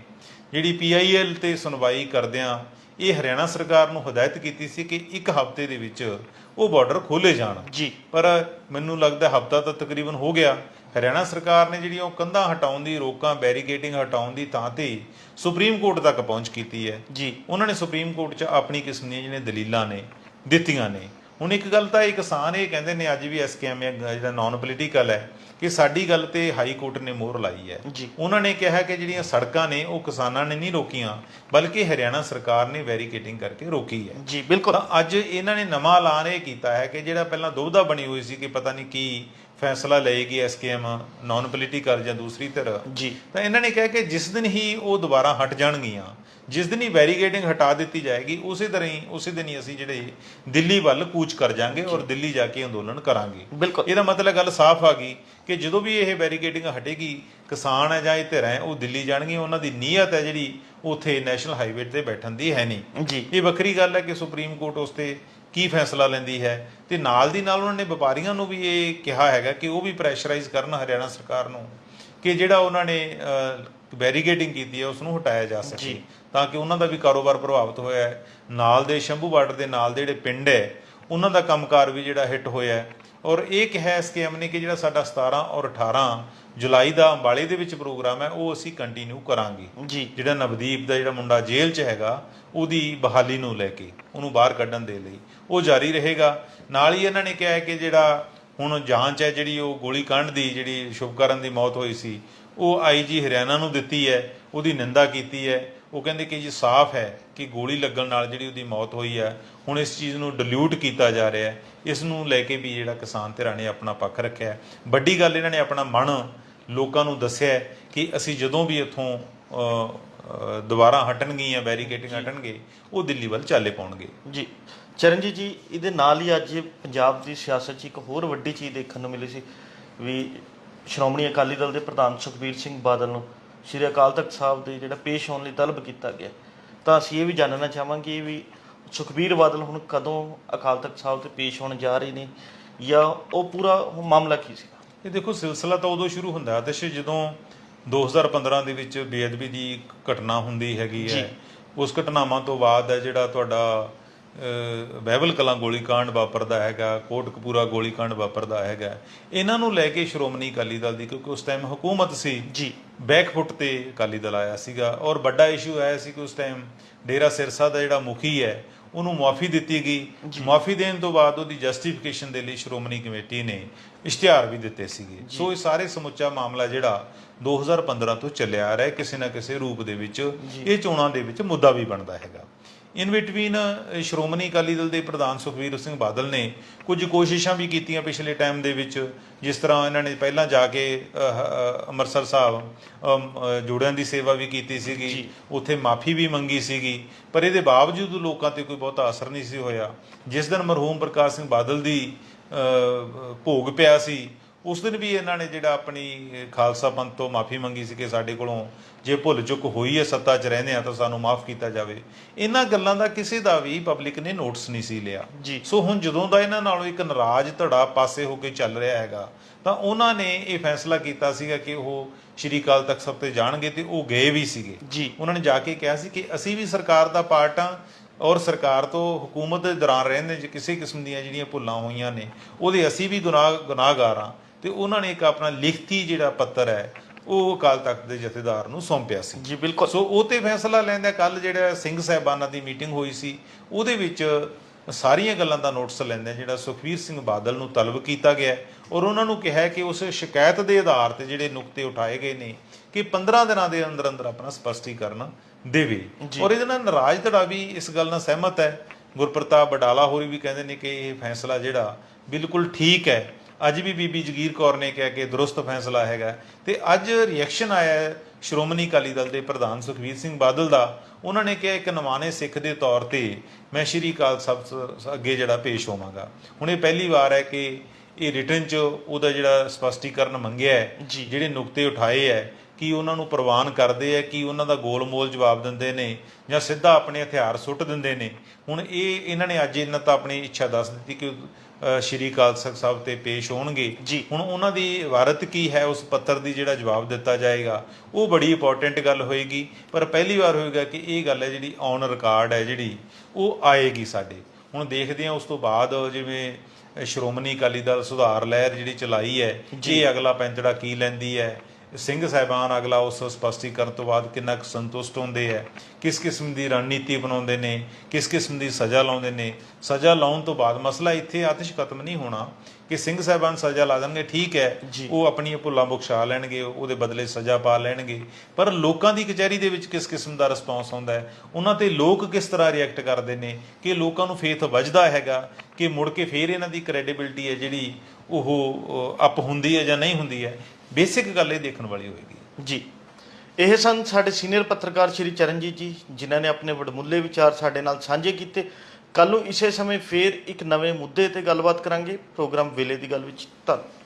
ਜਿਹੜੀ ਪੀਆਈਐਲ ਤੇ ਸੁਣਵਾਈ ਕਰਦਿਆਂ ਇਹ ਹਰਿਆਣਾ ਸਰਕਾਰ ਨੂੰ ਹਦਾਇਤ ਕੀਤੀ ਸੀ ਕਿ ਇੱਕ ਹਫ਼ਤੇ ਦੇ ਵਿੱਚ ਉਹ ਬਾਰਡਰ ਖੋਲੇ ਜਾਣ। ਜੀ। ਪਰ ਮੈਨੂੰ ਲੱਗਦਾ ਹਫਤਾ ਤਾਂ ਤਕਰੀਬਨ ਹੋ ਗਿਆ। ਹਰਿਆਣਾ ਸਰਕਾਰ ਨੇ ਜਿਹੜੀਆਂ ਉਹ ਕੰਧਾਂ ਹਟਾਉਣ ਦੀ ਰੋਕਾਂ ਬੈਰੀਕੇਡਿੰਗ ਹਟਾਉਣ ਦੀ ਥਾਂ ਤੇ ਸੁਪਰੀਮ ਕੋਰਟ ਤੱਕ ਪਹੁੰਚ ਕੀਤੀ ਹੈ। ਜੀ। ਉਹਨਾਂ ਨੇ ਸੁਪਰੀਮ ਕੋਰਟ 'ਚ ਆਪਣੀ ਕਿਸਮ ਦੀਆਂ ਜਿਹੜੀਆਂ ਦਲੀਲਾਂ ਨੇ ਦਿੱਤੀਆਂ ਨੇ। ਹੁਣ ਇੱਕ ਗੱਲ ਤਾਂ ਇਹ ਕਿਸਾਨ ਇਹ ਕਹਿੰਦੇ ਨੇ ਅੱਜ ਵੀ ਐਸਕੇਐਮ ਜਿਹੜਾ ਨਾਨ ਪੋਲੀਟੀਕਲ ਹੈ ਕਿ ਸਾਡੀ ਗੱਲ ਤੇ ਹਾਈ ਕੋਰਟ ਨੇ ਮੋਹਰ ਲਾਈ ਹੈ। ਉਹਨਾਂ ਨੇ ਕਿਹਾ ਕਿ ਜਿਹੜੀਆਂ ਸੜਕਾਂ ਨੇ ਉਹ ਕਿਸਾਨਾਂ ਨੇ ਨਹੀਂ ਰੋਕੀਆਂ ਬਲਕਿ ਹਰਿਆਣਾ ਸਰਕਾਰ ਨੇ ਵੈਰੀਕੇਟਿੰਗ ਕਰਕੇ ਰੋਕੀ ਹੈ। ਜੀ ਬਿਲਕੁਲ। ਅੱਜ ਇਹਨਾਂ ਨੇ ਨਵਾਂ ਐਲਾਨ ਇਹ ਕੀਤਾ ਹੈ ਕਿ ਜਿਹੜਾ ਪਹਿਲਾਂ ਦੁਬਦਾ ਬਣੀ ਹੋਈ ਸੀ ਕਿ ਪਤਾ ਨਹੀਂ ਕੀ ਫੈਸਲਾ ਲਏਗੀ ਐਸਕੇਐਮ ਨਾਨ ਪੋਲੀਟੀਕਲ ਜਾਂ ਦੂਸਰੀ ਧਿਰ ਜੀ। ਤਾਂ ਇਹਨਾਂ ਨੇ ਕਿਹਾ ਕਿ ਜਿਸ ਦਿਨ ਹੀ ਉਹ ਦੁਬਾਰਾ ਹਟ ਜਾਣਗੀਆਂ ਜਿਸ ਦਿਨ ਹੀ ਬੈਰੀਕੇਡਿੰਗ ਹਟਾ ਦਿੱਤੀ ਜਾਏਗੀ ਉਸੇ ਤਰ੍ਹਾਂ ਹੀ ਉਸੇ ਦਿਨ ਹੀ ਅਸੀਂ ਜਿਹੜੇ ਦਿੱਲੀ ਵੱਲ ਕੂਚ ਕਰ ਜਾਾਂਗੇ ਔਰ ਦਿੱਲੀ ਜਾ ਕੇ ਅੰਦੋਲਨ ਕਰਾਂਗੇ। ਬਿਲਕੁਲ। ਇਹਦਾ ਮਤਲਬ ਗੱਲ ਸਾਫ਼ ਆ ਗਈ ਕਿ ਜਦੋਂ ਵੀ ਇਹ ਬੈਰੀਕੇਡਿੰਗ ਹਟੇਗੀ ਕਿਸਾਨ ਹੈ ਜਾਂ ਇਹ ਧਿਰਾਂ ਹੈ ਉਹ ਦਿੱਲੀ ਜਾਣਗੇ ਉਹਨਾਂ ਦੀ ਨੀਅਤ ਹੈ ਜਿਹੜੀ ਉੱਥੇ ਨੈਸ਼ਨਲ ਹਾਈਵੇ ਤੇ ਬੈਠਣ ਦੀ ਹੈ ਨਹੀਂ। ਜੀ। ਇਹ ਵੱਖਰੀ ਗੱਲ ਹੈ ਕਿ ਸੁਪਰੀਮ ਕੋਰਟ ਉਸ ਤੇ ਕੀ ਫੈਸਲਾ ਲੈਂਦੀ ਹੈ ਤੇ ਨਾਲ ਦੀ ਨਾਲ ਉਹਨਾਂ ਨੇ ਵਪਾਰੀਆਂ ਨੂੰ ਵੀ ਇਹ ਕਿਹਾ ਹੈਗਾ ਕਿ ਉਹ ਵੀ ਪ੍ਰੈਸ਼ਰਾਈਜ਼ ਕਰਨ ਹਰਿਆਣਾ ਸਰਕਾਰ ਨੂੰ ਕਿ ਜਿਹੜਾ ਉਹਨਾਂ ਨੇ ਬੈਰੀਕੇਡਿੰਗ ਕੀਤੀ ਹੈ ਉਸ ਨੂੰ ਹਟਾਇਆ ਜਾ ਸਕੇ। ਤਾਂ ਕਿ ਉਹਨਾਂ ਦਾ ਵੀ ਕਾਰੋਬਾਰ ਪ੍ਰਭਾਵਿਤ ਹੋਇਆ ਹੈ। ਨਾਲ ਦੇ ਸ਼ੰਭੂ ਬਾਰਡਰ ਦੇ ਨਾਲ ਦੇ ਜਿਹੜੇ ਪਿੰਡ ਹੈ ਉਹਨਾਂ ਦਾ ਕੰਮਕਾਰ ਵੀ ਜਿਹੜਾ ਹਿੱਟ ਹੋਇਆ ਹੈ। ਔਰ ਇਹ ਕਿਹਾ ਸਕੀਮ ਨੇ ਕਿ ਜਿਹੜਾ ਸਾਡਾ 17 ਔਰ 18 ਜੁਲਾਈ ਦਾ ਅੰਬਾਲੇ ਦੇ ਵਿੱਚ ਪ੍ਰੋਗਰਾਮ ਹੈ ਉਹ ਅਸੀਂ ਕੰਟੀਨਿਊ ਕਰਾਂਗੇ। ਜੀ। ਜਿਹੜਾ ਨਵਦੀਪ ਦਾ ਜਿਹੜਾ ਮੁੰਡਾ ਜੇਲ੍ਹ 'ਚ ਹੈਗਾ ਉਹਦੀ ਬਹਾਲੀ ਨੂੰ ਲੈ ਕੇ ਉਹਨੂੰ ਬਾਹਰ ਕੱਢਣ ਦੇ ਲਈ। ਉਹ ਜਾਰੀ ਰਹੇਗਾ। ਨਾਲ ਹੀ ਇਹਨਾਂ ਨੇ ਕਿਹਾ ਹੈ ਕਿ ਜਿਹੜਾ ਹੁਣ ਜਾਂਚ ਹੈ ਜਿਹੜੀ ਉਹ ਗੋਲੀ ਕਾਂਡ ਦੀ ਜਿਹੜੀ ਸ਼ੁਭਕਰਨ ਦੀ ਮੌਤ ਹੋਈ ਸੀ ਉਹ ਆਈਜੀ ਹਰਿਆਣਾ ਨੂੰ ਦਿੱਤੀ ਹੈ ਉਹਦੀ ਨਿੰਦਾ ਕੀਤੀ ਹੈ। ਉਹ ਕਹਿੰਦੇ ਕਿ ਜੀ ਸਾਫ਼ ਹੈ ਕਿ ਗੋਲੀ ਲੱਗਣ ਨਾਲ ਜਿਹੜੀ ਉਹਦੀ ਮੌਤ ਹੋਈ ਹੈ ਹੁਣ ਇਸ ਚੀਜ਼ ਨੂੰ ਡਿਲੂਟ ਕੀਤਾ ਜਾ ਰਿਹਾ ਹੈ। ਇਸ ਨੂੰ ਲੈ ਕੇ ਵੀ ਜਿਹੜਾ ਕਿਸਾਨ ਧਿਰਾਂ ਨੇ ਆਪਣਾ ਪੱਖ ਰੱਖਿਆ ਵੱਡੀ ਗੱਲ ਇਹਨਾਂ ਨੇ ਆਪਣਾ ਮਨ ਲੋਕਾਂ ਨੂੰ ਦੱਸਿਆ ਕਿ ਅਸੀਂ ਜਦੋਂ ਵੀ ਇੱਥੋਂ ਦੁਬਾਰਾ ਹਟਣਗੀਆਂ ਬੈਰੀਕੇਡਿੰਗ ਹਟਣਗੇ ਉਹ ਦਿੱਲੀ ਵੱਲ ਚਾਲੇ ਪਾਉਣਗੇ। ਜੀ। ਚਰਨਜੀਤ ਜੀ ਇਹਦੇ ਨਾਲ ਹੀ ਅੱਜ ਪੰਜਾਬ ਦੀ ਸਿਆਸਤ 'ਚ ਇੱਕ ਹੋਰ ਵੱਡੀ ਚੀਜ਼ ਦੇਖਣ ਨੂੰ ਮਿਲੀ ਸੀ ਵੀ ਸ਼੍ਰੋਮਣੀ ਅਕਾਲੀ ਦਲ ਦੇ ਪ੍ਰਧਾਨ ਸੁਖਬੀਰ ਸਿੰਘ ਬਾਦਲ ਨੂੰ ਸ਼੍ਰੀ ਅਕਾਲ ਤਖਤ ਸਾਹਿਬ ਦੇ ਜਿਹੜਾ ਪੇਸ਼ ਹੋਣ ਲਈ ਤਲਬ ਕੀਤਾ ਗਿਆ। ਤਾਂ ਅਸੀਂ ਇਹ ਵੀ ਜਾਣਨਾ ਚਾਹਾਂਗੇ ਵੀ ਸੁਖਬੀਰ ਬਾਦਲ ਹੁਣ ਕਦੋਂ ਅਕਾਲ ਤਖਤ ਸਾਹਿਬ ਤੇ ਪੇਸ਼ ਹੋਣ ਜਾ ਰਹੇ ਨੇ ਜਾਂ ਉਹ ਪੂਰਾ ਉਹ ਮਾਮਲਾ ਕੀ ਸੀਗਾ? ਇਹ ਦੇਖੋ ਸਿਲਸਿਲਾ ਤਾਂ ਉਦੋਂ ਸ਼ੁਰੂ ਹੁੰਦਾ ਹੈ ਜਦੋਂ 2015 ਦੇ ਵਿੱਚ ਬੇਅਦਬੀ ਦੀ ਘਟਨਾ ਹੁੰਦੀ ਹੈਗੀ। ਹੈ। ਉਸ ਘਟਨਾਵਾਂ ਤੋਂ ਬਾਅਦ ਹੈ ਜਿਹੜਾ ਤੁਹਾਡਾ ਬਹਿਬਲ ਕਲਾਂ ਗੋਲੀकांड ਵਾਪਰਦਾ ਹੈਗਾ ਕੋਟਕਪੂਰਾ ਗੋਲੀकांड ਵਾਪਰਦਾ ਹੈਗਾ। ਇਹਨਾਂ ਨੂੰ ਲੈ ਕੇ ਸ਼੍ਰੋਮਣੀ ਅਕਾਲੀ ਦਲ ਦੀ ਕਿਉਂਕਿ ਉਸ ਟਾਈਮ ਹਕੂਮਤ ਸੀ ਜੀ। ਬੈਕਫੁੱਟ ਤੇ ਅਕਾਲੀ ਦਲ ਆਇਆ ਸੀਗਾ। ਔਰ ਵੱਡਾ ਇਸ਼ੂ ਆਇਆ ਸੀ ਕਿ ਉਸ ਟਾਈਮ ਡੇਰਾ ਸਿਰਸਾ ਦਾ ਜਿਹੜਾ ਮੁਖੀ ਹੈ ਉਹਨੂੰ ਮਾਫੀ ਦਿੱਤੀ ਗਈ। ਮਾਫੀ ਦੇਣ ਤੋਂ ਬਾਅਦ ਉਹਦੀ ਜਸਟੀਫਿਕੇਸ਼ਨ ਦੇ ਲਈ ਸ਼੍ਰੋਮਣੀ ਕਮੇਟੀ ਨੇ ਇਸ਼ਤਿਹਾਰ ਵੀ ਦਿੱਤੇ ਸੀਗੇ। ਸੋ ਇਹ ਸਾਰੇ ਸਮੁੱਚਾ ਮਾਮਲਾ ਜਿਹੜਾ 2015 ਤੋਂ ਚੱਲਿਆ ਆ ਰਿਹਾ ਕਿਸੇ ਨਾ ਕਿਸੇ ਰੂਪ ਦੇ ਵਿੱਚ ਇਹ ਚੋਣਾਂ ਦੇ ਵਿੱਚ ਮੁੱਦਾ ਵੀ ਬਣਦਾ ਹੈਗਾ। ਇਨ ਬਿਟਵੀਨ ਸ਼੍ਰੋਮਣੀ ਅਕਾਲੀ ਦਲ ਦੇ ਪ੍ਰਧਾਨ ਸੁਖਬੀਰ ਸਿੰਘ ਬਾਦਲ ਨੇ ਕੁਝ ਕੋਸ਼ਿਸ਼ਾਂ ਵੀ ਕੀਤੀਆਂ ਪਿਛਲੇ ਟਾਈਮ ਦੇ ਵਿੱਚ ਜਿਸ ਤਰ੍ਹਾਂ ਇਹਨਾਂ ਨੇ ਪਹਿਲਾਂ ਜਾ ਕੇ ਅੰਮ੍ਰਿਤਸਰ ਸਾਹਿਬ ਜੋੜਿਆਂ ਦੀ ਸੇਵਾ ਵੀ ਕੀਤੀ ਸੀਗੀ ਉੱਥੇ ਮਾਫੀ ਵੀ ਮੰਗੀ ਸੀਗੀ ਪਰ ਇਹਦੇ ਬਾਵਜੂਦ ਲੋਕਾਂ ਤੇ ਕੋਈ ਬਹੁਤਾ ਅਸਰ ਨਹੀਂ ਸੀ ਹੋਇਆ। ਜਿਸ ਦਿਨ ਮਰਹੂਮ ਪ੍ਰਕਾਸ਼ ਸਿੰਘ ਬਾਦਲ ਦੀ ਭੋਗ ਪਿਆ ਸੀ ਉਸ ਦਿਨ ਵੀ ਇਹਨਾਂ ਨੇ ਜਿਹੜਾ ਆਪਣੀ ਖਾਲਸਾ ਪੰਥ ਤੋਂ ਮਾਫੀ ਮੰਗੀ ਸੀ ਕਿ ਸਾਡੇ ਕੋਲੋਂ ਜੇ ਭੁੱਲ ਚੁੱਕ ਹੋਈ ਹੈ ਸੱਤਾ 'ਚ ਰਹਿੰਦੇ ਆ ਤਾਂ ਸਾਨੂੰ ਮਾਫ ਕੀਤਾ ਜਾਵੇ। ਇਹਨਾਂ ਗੱਲਾਂ ਦਾ ਕਿਸੇ ਦਾ ਵੀ ਪਬਲਿਕ ਨੇ ਨੋਟਿਸ ਨਹੀਂ ਸੀ ਲਿਆ। ਸੋ ਹੁਣ ਜਦੋਂ ਦਾ ਇਹਨਾਂ ਨਾਲੋਂ ਇੱਕ ਨਾਰਾਜ਼ ਧੜਾ ਪਾਸੇ ਹੋ ਕੇ ਚੱਲ ਰਿਹਾ ਹੈਗਾ ਤਾਂ ਉਹਨਾਂ ਨੇ ਇਹ ਫੈਸਲਾ ਕੀਤਾ ਸੀਗਾ ਕਿ ਉਹ ਸ਼੍ਰੀ ਅਕਾਲ ਤਖਤ ਸਾਹਿਬ ਤੇ ਜਾਣਗੇ ਤੇ ਉਹ ਗਏ ਵੀ ਸੀਗੇ। ਜੀ। ਉਹਨਾਂ ਨੇ ਜਾ ਕੇ ਕਿਹਾ ਸੀ ਕਿ ਅਸੀਂ ਵੀ ਸਰਕਾਰ ਦਾ ਪਾਰਟ ਆ ਔਰ ਸਰਕਾਰ ਤੋਂ ਹਕੂਮਤ ਦੇ ਦੌਰਾਨ ਰਹਿੰਦੇ ਜੇ ਕਿਸੇ ਕਿਸਮ ਦੀਆਂ ਜਿਹੜੀਆਂ ਭੁੱਲਾਂ ਹੋਈਆਂ ਨੇ ਉਹਦੇ ਅਸੀਂ ਵੀ ਗੁਨਾਹ ਗੁਨਾਹਗਾਰ ਆ ਤੇ ਉਹਨਾਂ ਨੇ ਇੱਕ ਆਪਣਾ ਲਿਖਤੀ ਜਿਹੜਾ ਪੱਤਰ ਹੈ ਉਹ ਅਕਾਲ ਤਖਤ ਦੇ ਜਥੇਦਾਰ ਨੂੰ ਸੌਂਪਿਆ ਸੀ। ਜੀ ਬਿਲਕੁਲ। ਸੋ ਉਹ ਤੇ ਫੈਸਲਾ ਲੈਂਦਾ ਕੱਲ ਜਿਹੜਾ ਸਿੰਘ ਸਾਹਿਬਾਨਾਂ ਦੀ ਮੀਟਿੰਗ ਹੋਈ ਸੀ ਉਹਦੇ ਵਿੱਚ ਸਾਰੀਆਂ ਗੱਲਾਂ ਦਾ ਨੋਟਿਸ ਲੈਂਦੇ ਜਿਹੜਾ ਸੁਖਵੀਰ ਸਿੰਘ ਬਾਦਲ ਨੂੰ ਤਲਬ ਕੀਤਾ ਗਿਆ ਔਰ ਉਹਨਾਂ ਨੂੰ ਕਿਹਾ ਕਿ ਉਸ ਸ਼ਿਕਾਇਤ ਦੇ ਆਧਾਰ ਤੇ ਜਿਹੜੇ ਨੁਕਤੇ ਉਠਾਏ ਗਏ ਨੇ ਕਿ 15 ਦਿਨਾਂ ਦੇ ਅੰਦਰ ਅੰਦਰ ਆਪਣਾ ਸਪਸ਼ਟੀਕਰਨ ਦੇਵੇ। ਔਰ ਇਹਦੇ ਨਾਲ ਨਾਰਾਜ਼ ਧੜਾ ਵੀ ਇਸ ਗੱਲ ਨਾਲ ਸਹਿਮਤ ਹੈ। ਗੁਰਪ੍ਰਤਾਪ ਬਡਾਲਾ ਹੋਰੀ ਵੀ ਕਹਿੰਦੇ ਨੇ ਕਿ ਇਹ ਫੈਸਲਾ ਜਿਹੜਾ ਬਿਲਕੁਲ ਠੀਕ ਹੈ। ਅੱਜ ਵੀ ਬੀਬੀ ਜਗੀਰ ਕੌਰ ਨੇ ਕਿਹਾ ਕਿ ਦਰੁਸਤ ਫੈਸਲਾ ਹੈਗਾ। ਤੇ ਅੱਜ ਰਿਐਕਸ਼ਨ ਆਇਆ ਹੈ ਸ਼੍ਰੋਮਣੀ ਅਕਾਲੀ ਦਲ ਦੇ ਪ੍ਰਧਾਨ ਸੁਖਵੀਰ ਸਿੰਘ ਬਾਦਲ ਦਾ। ਉਹਨਾਂ ਨੇ ਕਿਹਾ ਇੱਕ ਨਵਾਨੇ ਸਿੱਖ ਦੇ ਤੌਰ ਤੇ ਮੈਂ ਸ਼੍ਰੀ ਅਕਾਲ ਸਾਹਿਬ ਅੱਗੇ ਜਿਹੜਾ ਪੇਸ਼ ਹੋਵਾਂਗਾ। ਹੁਣ ਇਹ ਪਹਿਲੀ ਵਾਰ ਹੈ ਕਿ ਇਹ ਰਿਟਰਨ ਚ ਉਹਦਾ ਜਿਹੜਾ ਸਪਸ਼ਟੀਕਰਨ ਮੰਗਿਆ ਹੈ। ਜਿਹੜੇ ਨੁਕਤੇ ਉਠਾਏ ਹੈ ਕੀ ਉਹਨਾਂ ਨੂੰ ਪ੍ਰਵਾਨ ਕਰਦੇ ਆ ਕੀ ਉਹਨਾਂ ਦਾ ਗੋਲਮੋਲ ਜਵਾਬ ਦਿੰਦੇ ਨੇ ਜਾਂ ਸਿੱਧਾ ਆਪਣੇ ਹਥਿਆਰ ਸੁੱਟ ਦਿੰਦੇ ਨੇ। ਹੁਣ ਇਹ ਇਹਨਾਂ ਨੇ ਅੱਜ ਇਹਨਾਂ ਤਾਂ ਆਪਣੀ ਇੱਛਾ ਦੱਸ ਦਿੱਤੀ ਕਿ ਸ਼੍ਰੀ ਅਕਾਲ ਤਖਤ ਸਾਹਿਬ ਤੇ ਪੇਸ਼ ਹੋਣਗੇ। ਜੀ। ਹੁਣ ਉਹਨਾਂ ਦੀ ਇਬਾਰਤ ਕੀ ਹੈ ਉਸ ਪੱਤਰ ਦੀ ਜਿਹੜਾ ਜਵਾਬ ਦਿੱਤਾ ਜਾਏਗਾ ਉਹ ਬੜੀ ਇੰਪੋਰਟੈਂਟ ਗੱਲ ਹੋਏਗੀ। ਪਰ ਪਹਿਲੀ ਵਾਰ ਹੋਏਗਾ ਕਿ ਇਹ ਗੱਲ ਹੈ ਜਿਹੜੀ ਔਨ ਰਿਕਾਰਡ ਹੈ ਜਿਹੜੀ ਉਹ ਆਏਗੀ ਸਾਡੇ। ਹੁਣ ਦੇਖਦੇ ਹਾਂ ਉਸ ਤੋਂ ਬਾਅਦ ਜਿਵੇਂ ਸ਼੍ਰੋਮਣੀ ਅਕਾਲੀ ਦਲ ਸੁਧਾਰ ਲਹਿਰ ਜਿਹੜੀ ਚਲਾਈ ਹੈ ਇਹ ਅਗਲਾ ਪੈਂਤੜਾ ਕੀ ਲੈਂਦੀ ਹੈ? ਸਿੰਘ ਸਾਹਿਬਾਨ ਅਗਲਾ ਉਸ ਸਪਸ਼ਟੀਕਰਨ ਤੋਂ ਬਾਅਦ ਕਿੰਨਾ ਕੁ ਸੰਤੁਸ਼ਟ ਹੁੰਦੇ ਹੈ? ਕਿਸ ਕਿਸਮ ਦੀ ਰਣਨੀਤੀ ਬਣਾਉਂਦੇ ਨੇ? ਕਿਸ ਕਿਸਮ ਦੀ ਸਜ਼ਾ ਲਾਉਂਦੇ ਨੇ? ਸਜ਼ਾ ਲਾਉਣ ਤੋਂ ਬਾਅਦ ਮਸਲਾ ਇੱਥੇ ਆਤਿਸ਼ ਖਤਮ ਨਹੀਂ ਹੋਣਾ ਕਿ ਸਿੰਘ ਸਾਹਿਬਾਨ ਸਜ਼ਾ ਲਾ ਦੇਣਗੇ ਠੀਕ ਹੈ। ਉਹ ਆਪਣੀਆਂ ਭੁੱਲਾਂ ਬਖਸ਼ਾ ਲੈਣਗੇ ਉਹਦੇ ਬਦਲੇ ਸਜ਼ਾ ਪਾ ਲੈਣਗੇ। ਪਰ ਲੋਕਾਂ ਦੀ ਕਚਹਿਰੀ ਦੇ ਵਿੱਚ ਕਿਸ ਕਿਸਮ ਦਾ ਰਿਸਪੌਂਸ ਆਉਂਦਾ ਹੈ? ਉਹਨਾਂ ਤੇ ਲੋਕ ਕਿਸ ਤਰ੍ਹਾਂ ਰਿਐਕਟ ਕਰਦੇ ਨੇ? ਕਿ ਲੋਕਾਂ ਨੂੰ ਫੇਥ ਵੱਜਦਾ ਹੈਗਾ ਕਿ ਮੁੜ ਕੇ ਫੇਰ ਇਹਨਾਂ ਦੀ ਕ੍ਰੈਡੀਬਿਲਟੀ ਹੈ ਜਿਹੜੀ ਉਹ ਅਪ ਹੁੰਦੀ ਹੈ ਜਾਂ ਨਹੀਂ ਹੁੰਦੀ ਹੈ? ਬੇਸਿਕ ਗੱਲ ਇਹ ਦੇਖਣ ਵਾਲੀ ਹੋਏਗੀ। ਜੀ। ਇਹ ਸਨ ਸਾਡੇ ਸੀਨੀਅਰ ਪੱਤਰਕਾਰ ਸ਼੍ਰੀ ਚਰਨਜੀਤ ਜੀ, ਜਿਨ੍ਹਾਂ ਨੇ ਆਪਣੇ ਵਡਮੁੱਲੇ ਵਿਚਾਰ ਸਾਡੇ ਨਾਲ ਸਾਂਝੇ ਕੀਤੇ। ਕੱਲ ਨੂੰ ਇਸੇ ਸਮੇਂ ਫੇਰ ਇੱਕ ਨਵੇਂ ਮੁੱਦੇ ਤੇ ਗੱਲਬਾਤ ਕਰਾਂਗੇ। ਪ੍ਰੋਗਰਾਮ ਵੇਲੇ ਦੀ ਗੱਲ ਵਿੱਚ ਧੰਨਵਾਦ।